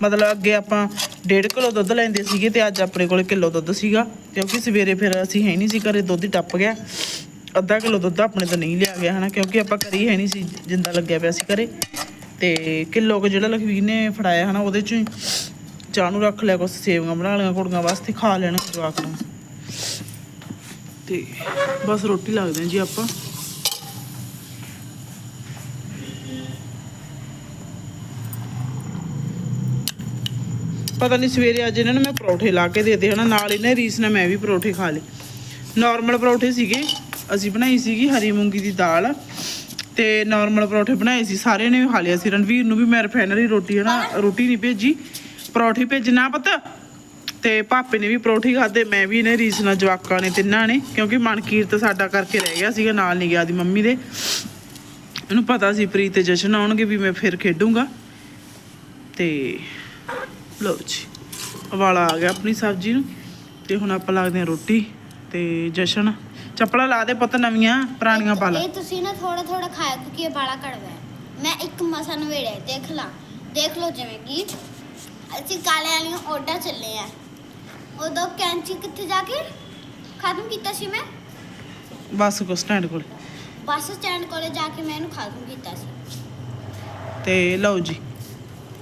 ਮਤਲਬ ਅੱਗੇ ਆਪਾਂ 1.5 ਕਿਲੋ ਦੁੱਧ ਲੈਂਦੇ ਸੀਗੇ ਤੇ ਅੱਜ ਆਪਣੇ ਕੋਲ ਕਿਲੋ ਦੁੱਧ ਸੀਗਾ, ਕਿਉਂਕਿ ਸਵੇਰੇ ਫਿਰ ਅਸੀਂ ਹੈ ਨਹੀਂ ਸੀ, ਘਰੇ ਦੁੱਧ ਹੀ ਟੱਪ ਗਿਆ। ਅੱਧਾ ਕਿਲੋ ਦੁੱਧ ਆਪਣੇ ਤੋਂ ਨਹੀਂ ਲਿਆ ਗਿਆ, ਹਨਾ, ਕਿਉਂਕਿ ਆਪਾਂ ਘਰੇ ਹੈ ਨਹੀਂ ਸੀ, ਜਿੰਦਾ ਲੱਗਿਆ ਪਿਆ ਸੀ ਘਰੇ। ਤੇ ਕਿਲੋ ਕੁ ਜਿਹੜਾ ਲਖਵੀਰ ਨੇ ਫੜਾਇਆ, ਹਨਾ, ਉਹਦੇ 'ਚ ਚਾਹ ਨੂੰ ਰੱਖ ਲਿਆ, ਕੁਛ ਸੇਵੀਆਂ ਬਣਾ ਲਈਆਂ ਕੁੜੀਆਂ ਵਾਸਤੇ ਖਾ ਲੈਣ ਜਵਾਕ ਨੂੰ। ਤੇ ਬਸ ਰੋਟੀ ਲੱਗਦੇ ਜੀ ਆਪਾਂ। ਪਤਾ ਨਹੀਂ ਸਵੇਰੇ ਅੱਜ ਇਹਨਾਂ ਨੂੰ ਮੈਂ ਪਰੌਠੇ ਲਾ ਕੇ ਦੇਤੇ ਹਨਾ, ਨਾਲ ਇਹਨੇ ਰੀਸ ਨਾਲ ਮੈਂ ਵੀ ਪਰੌਠੇ ਖਾ ਲਏ। ਨਾਰਮਲ ਪਰੌਠੇ ਸੀਗੇ, ਅਸੀਂ ਬਣਾਈ ਸੀਗੀ ਹਰੀ ਮੂੰਗੀ ਦੀ ਦਾਲ ਤੇ ਨਾਰਮਲ ਪਰੌਠੇ ਬਣਾਏ ਸੀ, ਸਾਰਿਆਂ ਨੇ ਵੀ ਖਾ ਲਿਆ ਸੀ। ਰਣਵੀਰ ਨੂੰ ਵੀ ਮੈਂ ਰਿਫਾਈਨਰੀ ਰੋਟੀ ਹਨਾ, ਰੋਟੀ ਨਹੀਂ ਭੇਜੀ, ਪਰੌਠੇ ਭੇਜਣਾ ਪਤਾ। ਤੇ ਪਾਪੇ ਨੇ ਵੀ ਪਰੌਠੀ ਖਾਦੇ ਮੈਂ ਵੀ ਇਹਨੇ ਰੀਸ ਨਾਲ ਜਵਾਕਾਂ ਨੇ, ਤਿੰਨਾਂ ਨੇ, ਕਿਉਂਕਿ ਮਨਕੀਰਤ ਸਾਡਾ ਕਰਕੇ ਰਹਿ ਗਿਆ ਸੀਗਾ ਨਾਲ ਨਹੀਂ ਗਿਆ ਦੀ ਮੰਮੀ ਦੇ। ਇਹਨੂੰ ਪਤਾ ਸੀ ਪ੍ਰੀਤ ਤੇ ਜਸ਼ਨ ਆਉਣਗੇ ਵੀ ਮੈਂ ਫਿਰ ਖੇਡੂੰਗਾ। ਤੇ ਲਓ ਜੀ ਉਬਾਲਾ ਆ ਗਿਆ ਆਪਣੀ ਸਬਜ਼ੀ ਨੂੰ ਤੇ ਹੁਣ ਆਪਾਂ ਲੱਗਦੇ ਹਾਂ ਰੋਟੀ ਤੇ ਜਸ਼ਨ। ਚੱਪਲਾਂ ਲਾ ਦੇ ਪੁੱਤ ਨਵੀਆਂ ਪੁਰਾਣੀਆਂ ਪਾ ਲਾ।
ਇਹ ਤੁਸੀਂ ਨਾ ਥੋੜਾ ਥੋੜਾ ਖਾਇਆ ਕਿਉਂਕਿ ਇਹ ਬਾਲਾ ਕੜਵਾ ਹੈ। ਮੈਂ ਇੱਕ ਮਸਾ ਨਵੇੜਿਆ ਦੇਖ ਲਾ ਦੇਖ ਲਓ ਜਿਵੇਂ ਕਿ ਅਸੀਂ ਕਾਲੇ ਵਾਲੀਆਂ ਆਰਡਰ ਚੱਲੇ ਆ। ਉਦੋਂ ਕੈਂਚੀ ਕਿੱਥੇ ਜਾ ਕੇ ਖਤਮ ਕੀਤਾ ਸੀ ਮੈਂ?
ਬਸ ਕੋ ਸਟੈਂਡ ਕੋਲ।
ਬੱਸ ਸਟੈਂਡ ਕੋਲੇ ਜਾ ਕੇ ਮੈਂ ਇਹਨੂੰ ਖਤਮ ਕੀਤਾ ਸੀ।
ਤੇ ਲਓ ਜੀ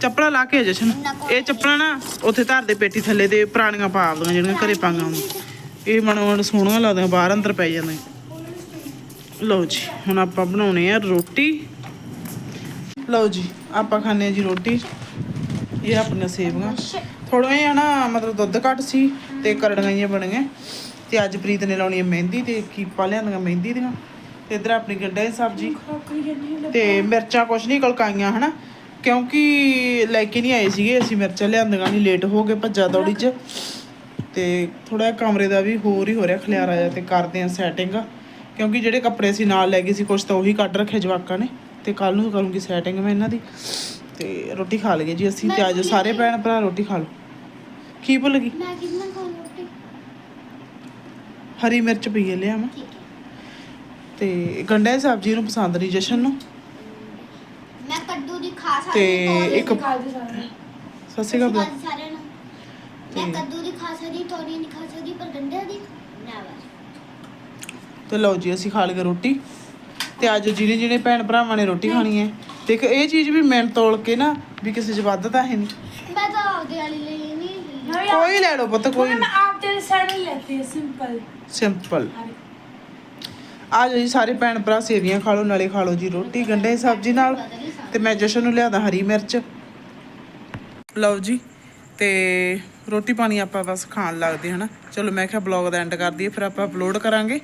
ਚੱਪਲਾਂ ਲਾ ਕੇ ਜਸ਼ਨ। ਇਹ ਚੱਪਲਾਂ ਨਾ ਉੱਥੇ ਧਰ ਦੇ ਪੇਟੀ ਥੱਲੇ ਤੇ ਪੁਰਾਣੀਆਂ ਪਾ ਆਉਂਦੀਆਂ ਜਿਹੜੀਆਂ ਘਰੇ ਪਾਈਆਂ ਹੁੰਦੀਆਂ ਇਹ ਮਨ ਸੋਹਣੀਆਂ ਲੱਗਦੀਆਂ, ਬਾਹਰ ਅੰਦਰ ਪੈ ਜਾਂਦੀਆਂ। ਲਓ ਜੀ, ਹੁਣ ਆਪਾਂ ਬਣਾਉਣੇ ਆ ਰੋਟੀ। ਲਓ ਜੀ, ਆਪਾਂ ਖਾਣੇ ਆ ਜੀ ਰੋਟੀ। ਇਹ ਆਪਣੀਆਂ ਸੇਵੀਆਂ। ਥੋੜਾ ਜਿਹਾ ਨਾ ਮਤਲਬ ਦੁੱਧ ਘੱਟ ਸੀ ਤੇ ਕਰੜੀਆਂ ਬਣ ਬਣੀਆਂ। ਤੇ ਅੱਜ ਪ੍ਰੀਤ ਨੇ ਲਾਉਣੀ ਹੈ ਮਹਿੰਦੀ ਤੇ ਕੀਪਾ ਲਿਆਂਦੀਆਂ ਮਹਿੰਦੀ ਦੀਆਂ। ਤੇ ਇਧਰ ਆਪਣੀ ਗੰਢੇ ਦੀ ਸਬਜ਼ੀ। ਤੇ ਮਿਰਚਾਂ ਕੁਛ ਨਹੀਂ ਕਲਕਾਈਆਂ, ਹਨਾ? ਕਿਉਂਕਿ ਲੈ ਕੇ ਨਹੀਂ ਆਏ ਸੀਗੇ ਅਸੀਂ ਮਿਰਚਾਂ ਲਿਆਂਦੀਆਂ ਨਹੀਂ ਲੇਟ ਹੋ ਗਏ ਭੱਜਾ ਦੌੜੀ 'ਚ। ਤੇ ਥੋੜਾ ਕਮਰੇ ਦਾ ਵੀ ਹੋਰ ਹੀ ਹੋ ਰਿਹਾ ਖਲਿਆਰਾ ਜਿਹਾ ਤੇ ਕਰਦੇ ਆ ਸੈਟਿੰਗ ਕਿਉਂਕਿ ਜਿਹੜੇ ਕੱਪੜੇ ਅਸੀਂ ਨਾਲ ਲੈ ਗਏ ਸੀ ਕੁਛ ਤਾਂ ਉਹੀ ਕੱਢ ਰੱਖੇ ਜਵਾਕਾਂ ਨੇ। ਤੇ ਕੱਲ ਨੂੰ ਕਰੂੰਗੀ ਸੈਟਿੰਗ ਮੈਂ ਇਹਨਾਂ ਦੀ। ਤੇ ਰੋਟੀ ਖਾ ਲਈਏ ਜੀ ਅਸੀਂ ਤੇ ਅੱਜ ਸਾਰੇ ਭੈਣ ਭਰਾ ਰੋਟੀ ਖਾ ਲਓ। ਕੀ ਭੁੱਲ ਗਈ?
ਮੈਂ ਕਿੰਨਾ ਖਾਉਂ ਰੋਟੀ?
ਹਰੀ ਮਿਰਚ ਲਿਆਵਾਂ।
ਠੀਕ ਹੈ।
ਤੇ ਦੀ ਸਬਜ਼ੀ ਨੂੰ ਪਸੰਦ ਨਹੀਂ ਜਸ਼ਨ ਨੂੰ।
ਮੈਂ
ਤੇ ਇੱਕ ਸਤਿ ਸ਼੍ਰੀ
ਮੈਂ ਕੱਦੂ ਦੀ ਖਾ ਸਕਦੀ ਤੋਰੀ ਨਹੀਂ ਖਾ ਸਕਦੀ ਪਰ ਗੰਡੇ ਦੀ ਨੈਵਰ
ਤੇ ਲਓ ਜੀ ਅਸੀਂ ਖਾ ਲਗੇ ਰੋਟੀ। ਤੇ ਅੱਜ ਜਿਹੜੇ ਜਿਹੜੇ ਭੈਣ ਭਰਾਵਾਂ ਨੇ ਰੋਟੀ ਖਾਣੀ ਹੈ। ਦੇਖ ਇਹ ਚੀਜ਼ ਵੀ ਮੈਂ ਤੋਲ ਕੇ ਨਾ ਵੀ ਕਿਸੇ 'ਚ ਵੱਧ ਤਾਂ ਹੈ ਨਹੀਂ।
ਮੈਂ ਤਾਂ ਆਪਦੇ ਵਾਲੀ ਲਈ ਨਹੀਂ
ਕੋਈ ਲੈ ਲਓ ਪਤਾ ਕੋਈ
ਮੈਂ ਆਪ ਤੇਰੇ ਸਾਈਡ ਲਈ ਲੈਤੀ ਸਿੰਪਲ
ਸਿੰਪਲ ਆ ਜਾਓ ਜੀ, ਸਾਰੇ ਭੈਣ ਭਰਾ ਸੇਵੀਆਂ ਖਾ ਲਓ, ਨਾਲੇ ਖਾ ਲਓ ਜੀ ਰੋਟੀ ਗੰਢੇ ਦੀ ਸਬਜ਼ੀ ਨਾਲ। ਤੇ ਮੈਂ ਜਸ਼ਨ ਨੂੰ ਲਿਆਦਾ ਹਰੀ ਮਿਰਚ। ਲਓ ਜੀ, ਤੇ ਰੋਟੀ ਪਾਣੀ ਆਪਾਂ ਬਸ ਖਾਣ ਲੱਗਦੇ ਹਨਾ। ਚਲੋ, ਮੈਂ ਕਿਹਾ ਬਲੌਗ ਦਾ ਐਂਡ ਕਰ ਦਈਏ, ਫਿਰ ਆਪਾਂ ਅਪਲੋਡ ਕਰਾਂਗੇ।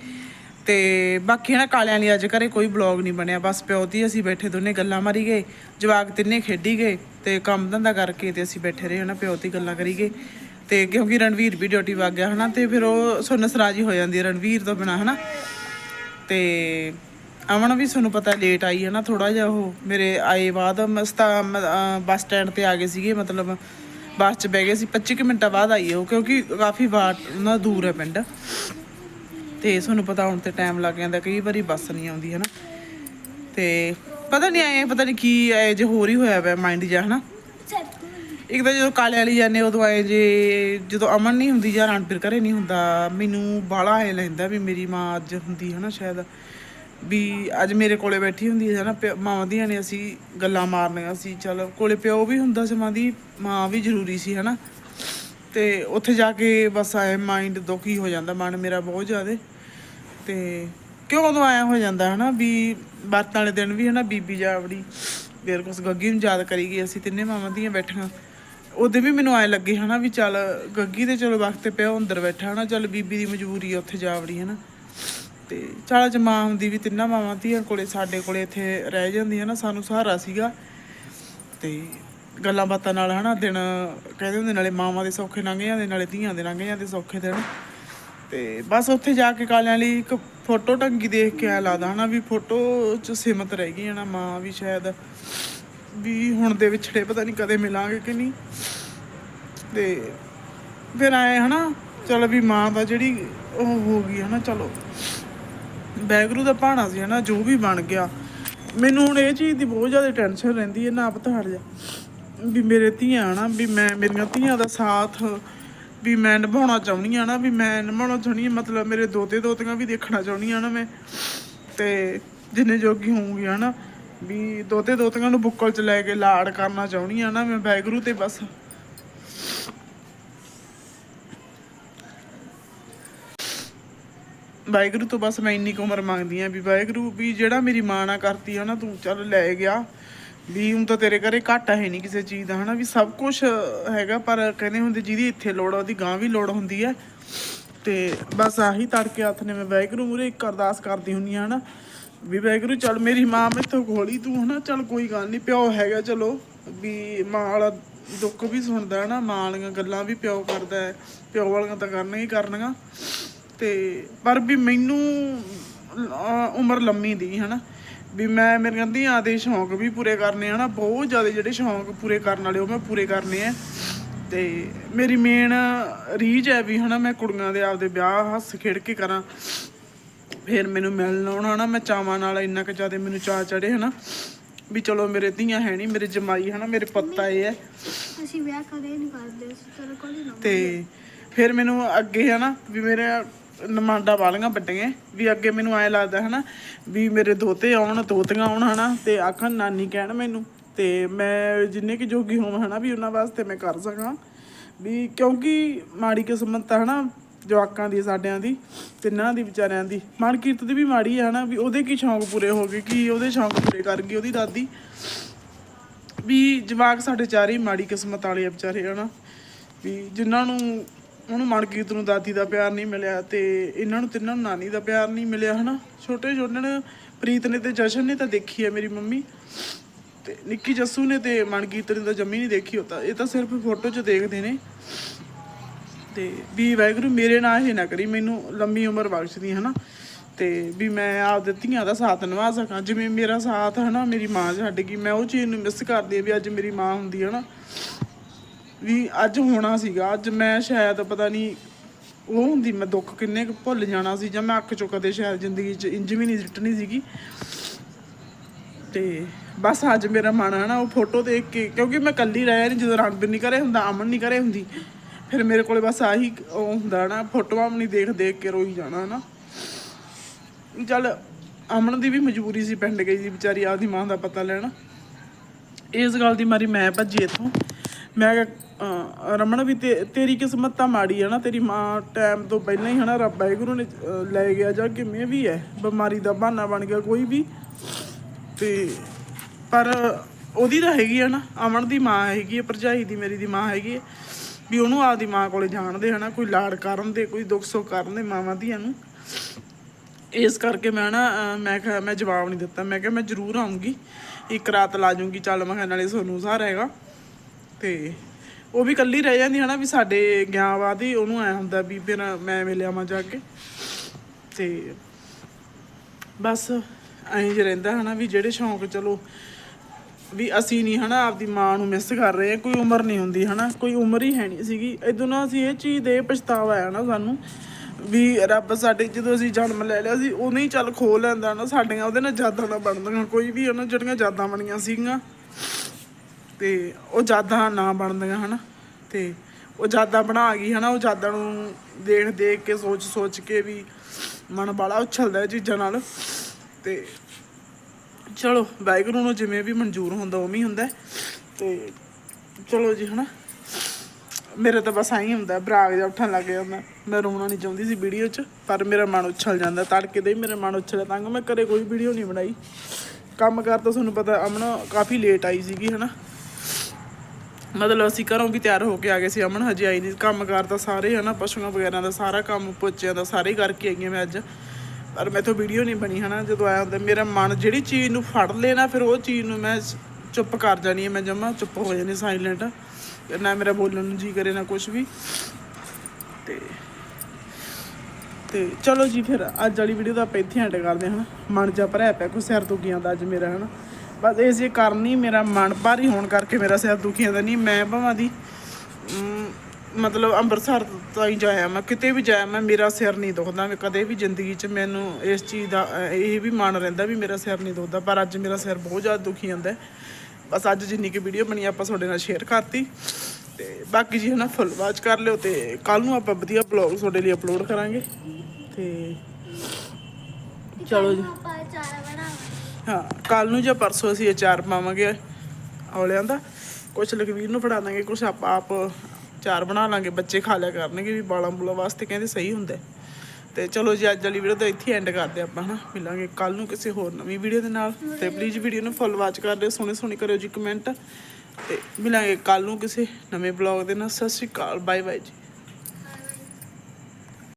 ਤੇ ਬਾਕੀ ਹਨਾ, ਕਾਲਿਆਂ ਲਈ ਅੱਜ ਘਰੇ ਕੋਈ ਬਲੌਗ ਨਹੀਂ ਬਣਿਆ। ਬਸ ਪਿਓ ਦੀ ਅਸੀਂ ਬੈਠੇ, ਦੋਨੇ ਗੱਲਾਂ ਮਾਰੀ ਗਏ। ਜਵਾਕ ਤਿੰਨੇ ਖੇਡੀ ਗਏ, ਤੇ ਕੰਮ ਧੰਦਾ ਕਰਕੇ ਤੇ ਅਸੀਂ ਬੈਠੇ ਰਹੇ ਹਨਾ, ਪਿਓ ਦੀ ਗੱਲਾਂ ਕਰੀ ਗਏ। ਤੇ ਕਿਉਂਕਿ ਰਣਵੀਰ ਵੀ ਡਿਊਟੀ ਵਗ ਗਿਆ ਹਨਾ, ਤੇ ਫਿਰ ਉਹ ਸੁਨਸਰਾਜੀ ਹੋ ਜਾਂਦੀ ਹੈ, ਰਣਵੀਰ ਤੋਂ ਬਿਨਾ ਹਨਾ। ਤੇ ਅਮਨ ਵੀ ਤੁਹਾਨੂੰ ਪਤਾ ਲੇਟ ਆਈ ਹੈ ਨਾ ਥੋੜਾ ਜਿਹਾ ਉਹ ਮੇਰੇ ਆਏ ਬਾਅਦ ਮਸਤਾ ਬੱਸ ਸਟੈਂਡ ਤੇ ਆ ਗਏ ਸੀਗੇ, ਮਤਲਬ ਬੱਸ 'ਚ ਬਹਿ ਗਏ ਸੀ 25 ਕੁ ਮਿੰਟਾਂ ਬਾਅਦ ਆਈ ਉਹ, ਕਿਉਂਕਿ ਕਾਫੀ ਵਾਰ ਉਹਨਾਂ ਦਾ ਦੂਰ ਹੈ ਪਿੰਡ। ਤੇ ਤੁਹਾਨੂੰ ਪਤਾ ਹੁਣ ਤੇ ਟਾਈਮ ਲੱਗ ਜਾਂਦਾ, ਕਈ ਵਾਰੀ ਬੱਸ ਨਹੀਂ ਆਉਂਦੀ ਹੈ ਨਾ ਤੇ ਪਤਾ ਨਹੀਂ ਆਏ, ਪਤਾ ਨਹੀਂ ਕੀ ਐ ਜੇ ਹੋਰ ਹੀ ਹੋਇਆ ਪਿਆ ਮਾਈਂਡ ਜਿਹਾ, ਹਨਾ। ਇੱਕ ਤਾਂ ਜਦੋਂ ਕਾਲੇ ਵਾਲੀ ਜਾਂਦੇ ਉਦੋਂ ਆਏ ਜੇ ਜਦੋਂ ਅਮਨ ਨਹੀਂ ਹੁੰਦੀ ਜਾਂ ਰਣਪੀਰ ਘਰੇ ਨਹੀਂ ਹੁੰਦਾ, ਮੈਨੂੰ ਬਾਲਾ ਐ ਲੈਂਦਾ ਵੀ ਮੇਰੀ ਮਾਂ ਅੱਜ ਹੁੰਦੀ ਹੈ ਨਾ ਸ਼ਾਇਦ, ਵੀ ਅੱਜ ਮੇਰੇ ਕੋਲੇ ਬੈਠੀ ਹੁੰਦੀ ਹੈ ਨਾ ਪਿਓ- ਮਾਵਾਂ ਦੀਆਂ ਨੇ ਅਸੀਂ ਗੱਲਾਂ ਮਾਰਨੀਆਂ ਸੀ, ਚਲ ਕੋਲੇ ਪਿਓ ਵੀ ਹੁੰਦਾ ਸੀ ਮਾਂ ਦੀ, ਮਾਂ ਵੀ ਜ਼ਰੂਰੀ ਸੀ ਹਨਾ। ਤੇ ਉੱਥੇ ਜਾ ਕੇ ਬਸ ਆਏ ਮਾਈਂਡ ਦੁਖੀ ਹੋ ਜਾਂਦਾ, ਮਨ ਮੇਰਾ ਬਹੁਤ ਜ਼ਿਆਦਾ। ਤੇ ਕਿਉਂ ਉਦੋਂ ਆਇਆ ਹੋ ਜਾਂਦਾ ਹਨਾ, ਵੀ ਵਰਤ ਵਾਲੇ ਦਿਨ ਵੀ ਹਨਾ, ਬੀਬੀ ਜਾਵੜੀ, ਫੇਰ ਕੁਛ ਗੱਗੀ ਨੂੰ ਯਾਦ ਕਰੀ ਗਈ ਅਸੀਂ ਤਿੰਨੇ ਮਾਵਾਂ ਦੀਆਂ ਬੈਠੀਆਂ ਉਹਦੇ ਵੀ ਮੈਨੂੰ ਐ ਲੱਗੇ ਹਨਾ ਵੀ ਚੱਲ ਗੱਗੀ ਤੇ ਚਲੋ ਵਕਤ ਤੇ ਪਿਆ ਅੰਦਰ ਬੈਠਾ ਹਨਾ, ਚੱਲ ਬੀਬੀ ਦੀ ਮਜਬੂਰੀ ਆ ਉੱਥੇ ਜਾਵੜੀ ਹਨਾ। ਤੇ ਚੱਲ ਜੇ ਮਾਂ ਹੁੰਦੀ ਵੀ ਤਿੰਨਾਂ ਮਾਵਾਂ ਧੀਆਂ ਕੋਲੇ, ਸਾਡੇ ਕੋਲੇ ਇੱਥੇ ਰਹਿ ਜਾਂਦੀਆਂ ਹਨਾ ਸਾਨੂੰ ਸਹਾਰਾ ਸੀਗਾ। ਤੇ ਗੱਲਾਂ ਬਾਤਾਂ ਨਾਲ ਹਨਾ, ਦਿਨ ਕਹਿੰਦੇ ਹੁੰਦੇ ਨਾਲੇ ਮਾਵਾਂ ਦੇ ਸੌਖੇ ਲੰਘ ਜਾਂਦੇ, ਨਾਲੇ ਧੀਆਂ ਦੇ ਲੰਘ ਜਾਂਦੇ ਸੌਖੇ ਦਿਨ। ਤੇ ਬਸ ਉੱਥੇ ਜਾ ਕੇ ਕਾਲਿਆਂ ਲਈ ਇੱਕ ਫੋਟੋ ਟੰਗੀ ਦੇਖ ਕੇ ਐ ਲੱਗਦਾ ਹਨਾ ਵੀ ਫੋਟੋ ਚ ਸਿਮਤ ਰਹਿ ਗਈ ਹਨਾ ਮਾਂ ਵੀ ਸ਼ਾਇਦ। ਵੀ ਹੁਣ ਦੇ ਵਿਛੜੇ ਪਤਾ ਨਹੀਂ ਕਦੇ ਮਿਲਾਂਗੇ ਕਿ ਨਹੀਂ। ਤੇ ਫਿਰ ਆਏ ਹਨਾ, ਚਲ ਵੀ ਮਾਂ ਦਾ ਜਿਹੜੀ ਉਹ ਹੋ ਗਈ ਹਨਾ, ਚਲੋ। ਬੈਗਰੂ ਦਾ ਭਾਣਾ ਸੀ ਹਨਾ, ਜੋ ਵੀ ਬਣ ਗਿਆ। ਮੈਨੂੰ ਹੁਣ ਇਹ ਚੀਜ਼ ਦੀ ਬਹੁਤ ਜ਼ਿਆਦਾ ਟੈਨਸ਼ਨ ਰਹਿੰਦੀ ਹੈ, ਨਾ ਪਤਾ ਹਟ ਜਾ। ਵੀ ਮੇਰੇ ਧੀਆਂ ਨਾ ਵੀ ਮੈਂ, ਮੇਰੀਆਂ ਧੀਆਂ ਦਾ ਸਾਥ, ਵੀ ਮੈਂ ਨਿਭਾਉਣਾ ਚਾਹੁੰਦੀ ਆ ਨਾ ਵੀ ਮੈਂ ਨਿਭਾਉਣਾ ਚਾਹੁੰਦੀ ਹਾਂ, ਮਤਲਬ ਮੇਰੇ ਦੋਤੇ ਦੋਤੀਆਂ ਵੀ ਦੇਖਣਾ ਚਾਹੁੰਦੀ ਆ ਨਾ ਮੈਂ। ਤੇ ਜਿੰਨੇ ਜੋਗੀ ਹੋਊਗੀ ਹਨਾ ਵੀ ਦੋਤੇ ਦੋਤੀਆਂ ਨੂੰ ਬੁੱਕਲ ਚ ਲੈ ਕੇ ਲਾੜ ਕਰਨਾ ਚਾਹੁੰਦੀ ਆ ਨਾ, ਮੈਂ ਬੈਗਰੂ ਤੇ ਬਸ। ਵਾਹਿਗੁਰੂ ਤੋਂ ਬਸ ਮੈਂ ਇੰਨੀ ਕੁ ਉਮਰ ਮੰਗਦੀ ਆ ਵੀ ਵਾਹਿਗੁਰੂ ਵੀ ਜਿਹੜਾ ਮੇਰੀ ਮਾਂ ਨਾਲ ਕਰਤੀ ਆ ਤੂੰ ਚੱਲ ਲੈ ਗਿਆ। ਵੀ ਹੁਣ ਤਾਂ ਤੇਰੇ ਘਰੇ ਘਾਟਾ ਹੈ ਨਹੀਂ ਕਿਸੇ ਚੀਜ਼ ਦਾ, ਹਨਾ? ਵੀ ਸਭ ਕੁਝ ਹੈਗਾ, ਪਰ ਕਹਿੰਦੇ ਹੁੰਦੇ ਜਿਹਦੀ ਇੱਥੇ ਲੋੜ ਆ, ਉਹਦੀ ਗਾਂ ਵੀ ਲੋੜ ਹੁੰਦੀ ਹੈ ਤੇ ਬਸ ਆਹੀ ਤੜਕੇ ਹੱਥ ਨੇ ਮੈਂ ਵਾਹਿਗੁਰੂ ਮੂਰੇ ਇੱਕ ਅਰਦਾਸ ਕਰਦੀ ਹੁੰਨੀ ਆ ਹਨਾ? ਵੀ ਵਾਹਿਗੁਰੂ, ਚੱਲ ਮੇਰੀ ਮਾਂ ਮੈਥੋਂ ਖੋਲੀ ਤੂੰ, ਹਨਾ? ਚੱਲ ਕੋਈ ਗੱਲ ਨਹੀਂ ਪਿਓ ਹੈਗਾ, ਚਲੋ। ਵੀ ਮਾਂ ਵਾਲਾ ਦੁੱਖ ਵੀ ਸੁਣਦਾ, ਹਨਾ? ਮਾਂ ਵਾਲੀਆਂ ਗੱਲਾਂ ਵੀ ਪਿਓ ਕਰਦਾ ਹੈ, ਪਿਓ ਵਾਲੀਆਂ ਤਾਂ ਕਰਨੀਆਂ ਹੀ ਕਰਨੀਆਂ। ਤੇ ਪਰ ਵੀ ਮੈਨੂੰ ਉਮਰ ਲੰਮੀ ਦੀ, ਹਨਾ? ਵੀ ਮੈਂ ਮੇਰੀਆਂ ਧੀਆਂ ਦੇ ਸ਼ੌਂਕ ਵੀ ਪੂਰੇ ਕਰਨੇ ਹਨਾ? ਬਹੁਤ ਜ਼ਿਆਦਾ ਜਿਹੜੇ ਸ਼ੌਂਕ ਪੂਰੇ ਕਰਨ ਵਾਲੇ, ਉਹ ਮੈਂ ਪੂਰੇ ਕਰਨੇ ਆ। ਤੇ ਮੇਰੀ ਮੇਨ ਰੀਝ ਹੈ ਵੀ ਹਨਾ ਮੈਂ ਕੁੜੀਆਂ ਦੇ ਆਪਦੇ ਵਿਆਹ ਹੱਸ ਖੇਡ ਕੇ ਕਰਾਂ। ਫਿਰ ਮੈਨੂੰ ਮਿਲਣ ਆਉਣਾ ਹਨਾ ਮੈਂ ਚਾਵਾਂ ਨਾਲ ਇੰਨਾ ਕੁ ਜ਼ਿਆਦਾ ਮੈਨੂੰ ਚਾਅ ਚੜੇ ਹਨਾ। ਵੀ ਚਲੋ ਮੇਰੇ ਧੀਆਂ ਹੈ ਨਹੀਂ ਮੇਰੇ ਜਮਾਈ ਹਨਾ ਮੇਰੇ ਪੱਤਾ ਇਹ ਹੈ।
ਅਸੀਂ ਵਿਆਹ ਕਦੇ ਨਹੀਂ ਕਰਦੇ ਅਸੀਂ ਤੇਰੇ ਕੋਲ ਹੀ
ਤੇ ਫਿਰ ਮੈਨੂੰ ਅੱਗੇ ਹਨਾ ਵੀ ਮੇਰੇ ਨਮਾਂਡਾ ਵਾਲੀਆਂ ਵੱਡੀਆਂ ਵੀ ਅੱਗੇ ਮੈਨੂੰ ਐ ਲੱਗਦਾ ਹਨਾ ਵੀ ਮੇਰੇ ਦੋਤੇ ਆਉਣ ਦੋਤੀਆਂ ਆਉਣ ਹਨਾ ਤੇ ਆਖਣ ਨਾਨੀ ਕਹਿਣ ਮੈਨੂੰ। ਤੇ ਮੈਂ ਜਿੰਨੇ ਕਿ ਜੋਗੀ ਹੋਵਾਂ ਹਨਾ ਵੀ ਉਹਨਾਂ ਵਾਸਤੇ ਮੈਂ ਕਰ ਸਕਾਂ। ਵੀ ਕਿਉਂਕਿ ਮਾੜੀ ਕਿਸਮਤ ਹੈ ਹਨਾ ਜਵਾਕਾਂ ਦੀ, ਸਾਡਿਆਂ ਦੀ, ਤਿੰਨਾਂ ਦੀ, ਵਿਚਾਰਿਆਂ ਦੀ। ਮਨਕੀਰਤ ਦੀ ਵੀ ਮਾੜੀ ਹੈ ਹਨਾ, ਵੀ ਉਹਦੇ ਕੀ ਸ਼ੌਂਕ ਪੂਰੇ ਹੋ ਗਏ, ਕਿ ਉਹਦੇ ਸ਼ੌਂਕ ਪੂਰੇ ਕਰ ਗਈ ਉਹਦੀ ਦਾਦੀ। ਵੀ ਜਵਾਕ ਸਾਡੇ ਚਾਰੇ ਮਾੜੀ ਕਿਸਮਤ ਵਾਲੇ ਆ ਵਿਚਾਰੇ ਹਨਾ। ਵੀ ਜਿਨ੍ਹਾਂ ਨੂੰ, ਉਹਨੂੰ ਮਨਕੀਰਤ ਨੂੰ ਦਾਦੀ ਦਾ ਪਿਆਰ ਨਹੀਂ ਮਿਲਿਆ ਤੇ ਇਹਨਾਂ ਨੂੰ ਤਿੰਨਾਂ ਨੂੰ ਨਾਨੀ ਦਾ ਪਿਆਰ ਨਹੀਂ ਮਿਲਿਆ ਹਨਾ। ਛੋਟੇ ਛੋਟੇ ਨੇ, ਪ੍ਰੀਤ ਨੇ ਤੇ ਜਸ਼ਨ ਨੇ ਤਾਂ ਦੇਖੀ ਹੈ ਮੇਰੀ ਮੰਮੀ। ਤੇ ਨਿੱਕੀ ਜੱਸੂ ਨੇ ਤੇ ਮਨਕੀਰਤ ਨੇ ਤਾਂ ਜੰਮੀ ਨਹੀਂ ਦੇਖੀ ਹੁੰਦਾ ਇਹ ਤਾਂ ਸਿਰਫ ਫੋਟੋ 'ਚ ਦੇਖਦੇ ਨੇ। ਤੇ ਵੀ ਵਾਹਿਗੁਰੂ ਮੇਰੇ ਨਾਲ ਇਹ ਨਾ ਕਰੀ, ਮੈਨੂੰ ਲੰਮੀ ਉਮਰ ਬਖਸ਼ਦੀ, ਹਨਾ। ਤੇ ਵੀ ਮੈਂ ਆਪਦੇ ਧੀਆਂ ਦਾ ਸਾਥ ਨਿਭਾ ਸਕਾਂ। ਜਿਵੇਂ ਮੇਰਾ ਸਾਥ, ਹਨਾ, ਮੇਰੀ ਮਾਂ ਛੱਡ ਗਈ, ਮੈਂ ਉਹ ਚੀਜ਼ ਨੂੰ ਮਿਸ ਕਰਦੀ ਹਾਂ ਵੀ ਅੱਜ ਮੇਰੀ ਮਾਂ ਹੁੰਦੀ, ਹਨਾ। ਵੀ ਅੱਜ ਹੋਣਾ ਸੀਗਾ, ਅੱਜ ਮੈਂ ਸ਼ਾਇਦ ਪਤਾ ਨਹੀਂ ਉਹ ਹੁੰਦੀ, ਮੈਂ ਦੁੱਖ ਕਿੰਨੇ ਕੁ ਭੁੱਲ ਜਾਣਾ ਸੀ, ਜਾਂ ਮੈਂ ਅੱਖ ਚੋਂ ਕਦੇ ਸ਼ਾਇਦ ਜ਼ਿੰਦਗੀ 'ਚ ਇੰਜ ਵੀ ਨਹੀਂ ਸਿੱਟਣੀ ਸੀਗੀ। ਤੇ ਬਸ ਅੱਜ ਮੇਰਾ ਮਨ ਹੈ ਨਾ ਉਹ ਫੋਟੋ ਦੇਖ ਕੇ, ਕਿਉਂਕਿ ਮੈਂ ਕੱਲੀ ਰਹਿ ਨਹੀਂ, ਜਦੋਂ ਰਣਬੀਰ ਨਹੀਂ ਕਰੇ ਹੁੰਦਾ, ਅਮਨ ਨਹੀਂ ਕਰੇ ਹੁੰਦੀ, ਫਿਰ ਮੇਰੇ ਕੋਲੇ ਬਸ ਆਹੀ ਉਹ ਹੁੰਦਾ ਨਾ, ਫੋਟੋਆਂ ਵੀ ਨਹੀਂ ਦੇਖ ਦੇਖ ਕੇ ਰੋਈ ਜਾਣਾ ਨਾ। ਚੱਲ, ਅਮਨ ਦੀ ਵੀ ਮਜਬੂਰੀ ਸੀ, ਪਿੰਡ ਗਈ ਸੀ ਵਿਚਾਰੀ, ਆਪਦੀ ਮਾਂ ਦਾ ਪਤਾ ਲੈਣਾ। ਇਸ ਗੱਲ ਦੀ ਮਾਰੀ ਮੈਂ ਭੱਜੀ ਇੱਥੋਂ। ਮੈਂ ਕਿਹਾ ਵੀ ਤੇਰੀ ਕਿਸਮਤ ਤਾਂ ਮਾੜੀ ਹੈ ਨਾ, ਤੇਰੀ ਮਾਂ ਟਾਈਮ ਤੋਂ ਪਹਿਲਾਂ ਹੀ ਹਨਾ, ਰੱਬ ਵਾਹਿਗੁਰੂ ਨੇ ਲੈ ਗਿਆ ਜਾਂ ਕਿਵੇਂ ਵੀ ਹੈ, ਬਿਮਾਰੀ ਦਾ ਬਹਾਨਾ ਬਣ ਗਿਆ ਕੋਈ ਵੀ। ਤੇ ਪਰ ਉਹਦੀ ਤਾਂ ਹੈਗੀ ਆ ਨਾ, ਅਮਨ ਦੀ ਮਾਂ ਹੈਗੀ ਆ, ਭਰਜਾਈ ਦੀ, ਮੇਰੀ ਦੀ ਮਾਂ ਹੈਗੀ ਆ। ਵੀ ਉਹਨੂੰ ਆਪਦੀ ਮਾਂ ਕੋਲੇ ਜਾਣਦੇ ਹਨਾ, ਕੋਈ ਲਾੜ ਕਰਨ ਦੇ, ਕੋਈ ਦੁੱਖ ਸੁੱਖ ਕਰਨ ਦੇ ਮਾਵਾਂ ਧੀਆਂ ਨੂੰ। ਇਸ ਕਰਕੇ ਮੈਂ ਨਾ ਮੈਂ ਕਿਹਾ, ਮੈਂ ਜਵਾਬ ਨਹੀਂ ਦਿੱਤਾ। ਮੈਂ ਕਿਹਾ, ਮੈਂ ਜ਼ਰੂਰ ਆਉਂਗੀ ਇੱਕ ਰਾਤ ਲਾ ਜਾਊਂਗੀ, ਚੱਲ ਮੈਂ ਕਿਹਾ, ਨਾਲੇ ਸੋਨੂੰ ਸਾਰ ਹੈਗਾ। ਤੇ ਉਹ ਵੀ ਇਕੱਲੀ ਰਹਿ ਜਾਂਦੀ ਹਨਾ, ਵੀ ਸਾਡੇ ਗਿਆ ਬਾਅਦ ਹੀ ਉਹਨੂੰ ਐ ਹੁੰਦਾ ਵੀ ਫਿਰ ਮੈਂ ਮਿਲ ਆਵਾਂ ਜਾ ਕੇ। ਤੇ ਬਸ, ਐਂ ਜਿਹਾ ਰਹਿੰਦਾ ਹਨਾ, ਵੀ ਜਿਹੜੇ ਸ਼ੌਂਕ ਚਲੋ ਵੀ ਅਸੀਂ ਨਹੀਂ ਹਨਾ, ਆਪਦੀ ਮਾਂ ਨੂੰ ਮਿਸ ਕਰ ਰਹੇ ਕੋਈ ਉਮਰ ਨਹੀਂ ਹੁੰਦੀ ਹਨਾ, ਕੋਈ ਉਮਰ ਹੀ ਹੈ ਨਹੀਂ ਸੀਗੀ। ਇਦੋਂ ਨਾ ਅਸੀਂ ਇਹ ਚੀਜ਼ ਦੇ ਪਛਤਾਵਾ ਹੈ ਨਾ ਸਾਨੂੰ, ਵੀ ਰੱਬ ਸਾਡੇ, ਜਦੋਂ ਅਸੀਂ ਜਨਮ ਲੈ ਲਿਆ ਸੀ, ਉਦੋਂ ਹੀ ਚੱਲ ਖੋ ਲੈਂਦਾ ਨਾ ਸਾਡੀਆਂ, ਉਹਦੇ ਨਾਲ ਯਾਦਾਂ ਨਾ ਬਣਦੀਆਂ, ਕੋਈ ਵੀ ਉਹਨਾਂ ਜਿਹੜੀਆਂ ਯਾਦਾਂ ਬਣੀਆਂ ਸੀਗੀਆਂ, ਤੇ ਉਹ ਯਾਦਾਂ ਨਾ ਬਣਦੀਆਂ ਹਨਾ, ਤੇ ਉਹ ਯਾਦਾਂ ਬਣਾ ਗਈ ਹਨਾ, ਉਹ ਯਾਦਾਂ ਨੂੰ ਦੇਖ ਦੇਖ ਕੇ ਸੋਚ ਸੋਚ ਕੇ ਵੀ ਮਨ ਬਾਲਾ ਉਛਲਦਾ ਇਹ ਚੀਜ਼ਾਂ ਨਾਲ, ਤੇ ਚਲੋ, ਵਾਹਿਗੁਰੂ ਨੂੰ ਜਿਵੇਂ ਵੀ ਮਨਜ਼ੂਰ ਹੁੰਦਾ, ਉਵੇਂ ਹੀ ਹੁੰਦਾ ਤੇ ਚਲੋ ਜੀ, ਹਨਾ। ਮੇਰਾ ਤਾਂ ਬਸ ਆਈ ਹੁੰਦਾ, ਬਰਾਗ ਜਿਹਾ ਉੱਠਣ ਲੱਗ ਜਾਂਦਾ ਮੈਂ ਰੋਣਾ ਨਹੀਂ ਚਾਹੁੰਦੀ ਸੀ ਵੀਡੀਓ 'ਚ, ਪਰ ਮੇਰਾ ਮਨ ਉਛਲ ਜਾਂਦਾ, ਤੜਕੇ ਦੇ ਮੇਰਾ ਮਨ ਉਛਲਿਆ ਕਿ ਮੈਂ ਕਰੇ ਕੋਈ ਵੀਡੀਓ ਨਹੀਂ ਬਣਾਈ। ਕੰਮ ਕਰ ਤਾਂ ਤੁਹਾਨੂੰ ਪਤਾ, ਅਮਨ ਕਾਫੀ ਲੇਟ ਆਈ ਸੀਗੀ, ਹਨਾ। ਮਤਲਬ ਅਸੀਂ ਘਰੋਂ ਵੀ ਤਿਆਰ ਹੋ ਕੇ ਆ ਗਏ ਸੀ, ਅਮਨ ਹਜੇ ਆਈ ਨਹੀਂ। ਕੰਮ ਕਾਰ ਤਾਂ ਸਾਰੇ, ਹਨਾ, ਪਸ਼ੂਆਂ ਵਗੈਰਾ ਦਾ ਸਾਰਾ ਕੰਮ, ਪੋਚਿਆਂ ਦਾ ਸਾਰੇ ਕਰਕੇ ਆਈ ਹਾਂ ਮੈਂ ਅੱਜ। ਪਰ ਮੈਥੋਂ ਵੀਡੀਓ ਨਹੀਂ ਬਣੀ, ਹਨਾ, ਜਦੋਂ ਆਇਆ ਹੁੰਦਾ, ਮੇਰਾ ਮਨ ਜਿਹੜੀ ਚੀਜ਼ ਨੂੰ ਫੜ ਲੇ ਫਿਰ ਉਹ ਚੀਜ਼ ਨੂੰ ਮੈਂ ਚੁੱਪ ਕਰ ਜਾਣੀ ਹੈ, ਮੈਂ ਜਮਾ ਚੁੱਪ ਹੋ ਜਾਣੀ ਸਾਇਲੈਂਟ ਨਾ ਮੇਰਾ ਬੋਲਣ ਨੂੰ ਜੀ ਕਰੇ, ਨਾ ਕੁਝ ਵੀ। ਤੇ ਤੇ ਚਲੋ ਜੀ ਫਿਰ, ਅੱਜ ਵਾਲੀ ਵੀਡੀਓ ਦਾ ਆਪਾਂ ਇੱਥੇ ਐਂਡ ਕਰਦੇ ਹਾਂ ਮਨ ਜਾ ਭਰਿਆ ਪਿਆ, ਕੋਈ ਸਿਰ ਦੁਖੀਆਂ ਦਾ ਅੱਜ ਮੇਰਾ, ਹਨਾ। ਬਸ ਇਸ ਜੇ ਕਰਨੀ, ਮੇਰਾ ਮਨ ਭਾਰੀ ਹੋਣ ਕਰਕੇ ਮੇਰਾ ਸਿਰ ਦੁਖੀਆਂ ਦਾ ਨਹੀਂ, ਮੈਂ ਭਾਵਾਂ ਦੀ ਮਤਲਬ ਅੰਮ੍ਰਿਤਸਰ ਤਾਈਂ ਜਾਇਆ ਮੈਂ ਕਿਤੇ ਵੀ ਜਾਇਆ ਮੈਂ ਮੇਰਾ ਸਿਰ ਨਹੀਂ ਦੁਖਦਾ ਮੈਂ ਕਦੇ ਵੀ ਜ਼ਿੰਦਗੀ 'ਚ ਮੈਨੂੰ ਇਸ ਚੀਜ਼ ਦਾ ਇਹ ਵੀ ਮਨ ਰਹਿੰਦਾ ਵੀ ਮੇਰਾ ਸਿਰ ਨਹੀਂ ਦੁਖਦਾ ਪਰ ਅੱਜ ਮੇਰਾ ਸਿਰ ਬਹੁਤ ਜ਼ਿਆਦਾ ਦੁਖੀ ਜਾਂਦਾ। ਬਸ ਅੱਜ ਜਿੰਨੀ ਕਿ ਵੀਡੀਓ ਬਣੀ ਆਪਾਂ ਤੁਹਾਡੇ ਨਾਲ ਸ਼ੇਅਰ ਕਰਤੀ। ਤੇ ਬਾਕੀ ਜੀ ਹਨਾ ਫੁੱਲ ਵਾਚ ਕਰ ਲਿਓ ਤੇ ਕੱਲ ਨੂੰ ਆਪਾਂ ਵਧੀਆ ਬਲੌਗ ਤੁਹਾਡੇ ਲਈ ਅਪਲੋਡ ਕਰਾਂਗੇ। ਤੇ ਚਲੋ ਜੀ। ਹਾਂ ਕੱਲ ਨੂੰ ਜਾਂ ਪਰਸੋਂ ਅਸੀਂ ਅਚਾਰ ਪਾਵਾਂਗੇ ਔਲਿਆਂ ਦਾ। ਕੁਛ ਲਖਵੀਰ ਨੂੰ ਫੜਾ ਦਾਂਗੇ ਕੁਛ ਆਪਾਂ ਆਪ ਚਾਰ ਬਣਾ ਲਾਂਗੇ, ਬੱਚੇ ਖਾ ਲਿਆ ਕਰਨਗੇ ਵੀ ਬਾਲਾਂ ਬੁਲਾ ਵਾਸਤੇ ਕਹਿੰਦੇ ਸਹੀ ਹੁੰਦਾ। ਹੈ। ਤੇ ਚਲੋ ਜੀ, ਅੱਜ ਵਾਲੀ ਵੀਡੀਓ ਤਾਂ ਇੱਥੇ ਐਂਡ ਕਰਦੇ ਆਪਾਂ, ਹਨਾ? ਮਿਲਾਂਗੇ ਕੱਲ ਨੂੰ ਕਿਸੇ ਹੋਰ ਨਵੀਂ ਵੀਡੀਓ ਦੇ ਨਾਲ। ਤੇ ਪਲੀਜ਼ ਵੀਡੀਓ ਨੂੰ ਫੁੱਲ ਵਾਚ ਕਰ ਲਿਓ ਸੋਹਣੇ ਸੋਹਣੇ ਕਰਿਓ ਜੀ ਕਮੈਂਟ ਤੇ ਮਿਲਾਂਗੇ ਕੱਲ ਨੂੰ ਕਿਸੇ ਨਵੇਂ ਬਲੌਗ ਦੇ ਨਾਲ। ਸਤਿ ਸ਼੍ਰੀ ਅਕਾਲ ਬਾਏ ਬਾਏ ਜੀ।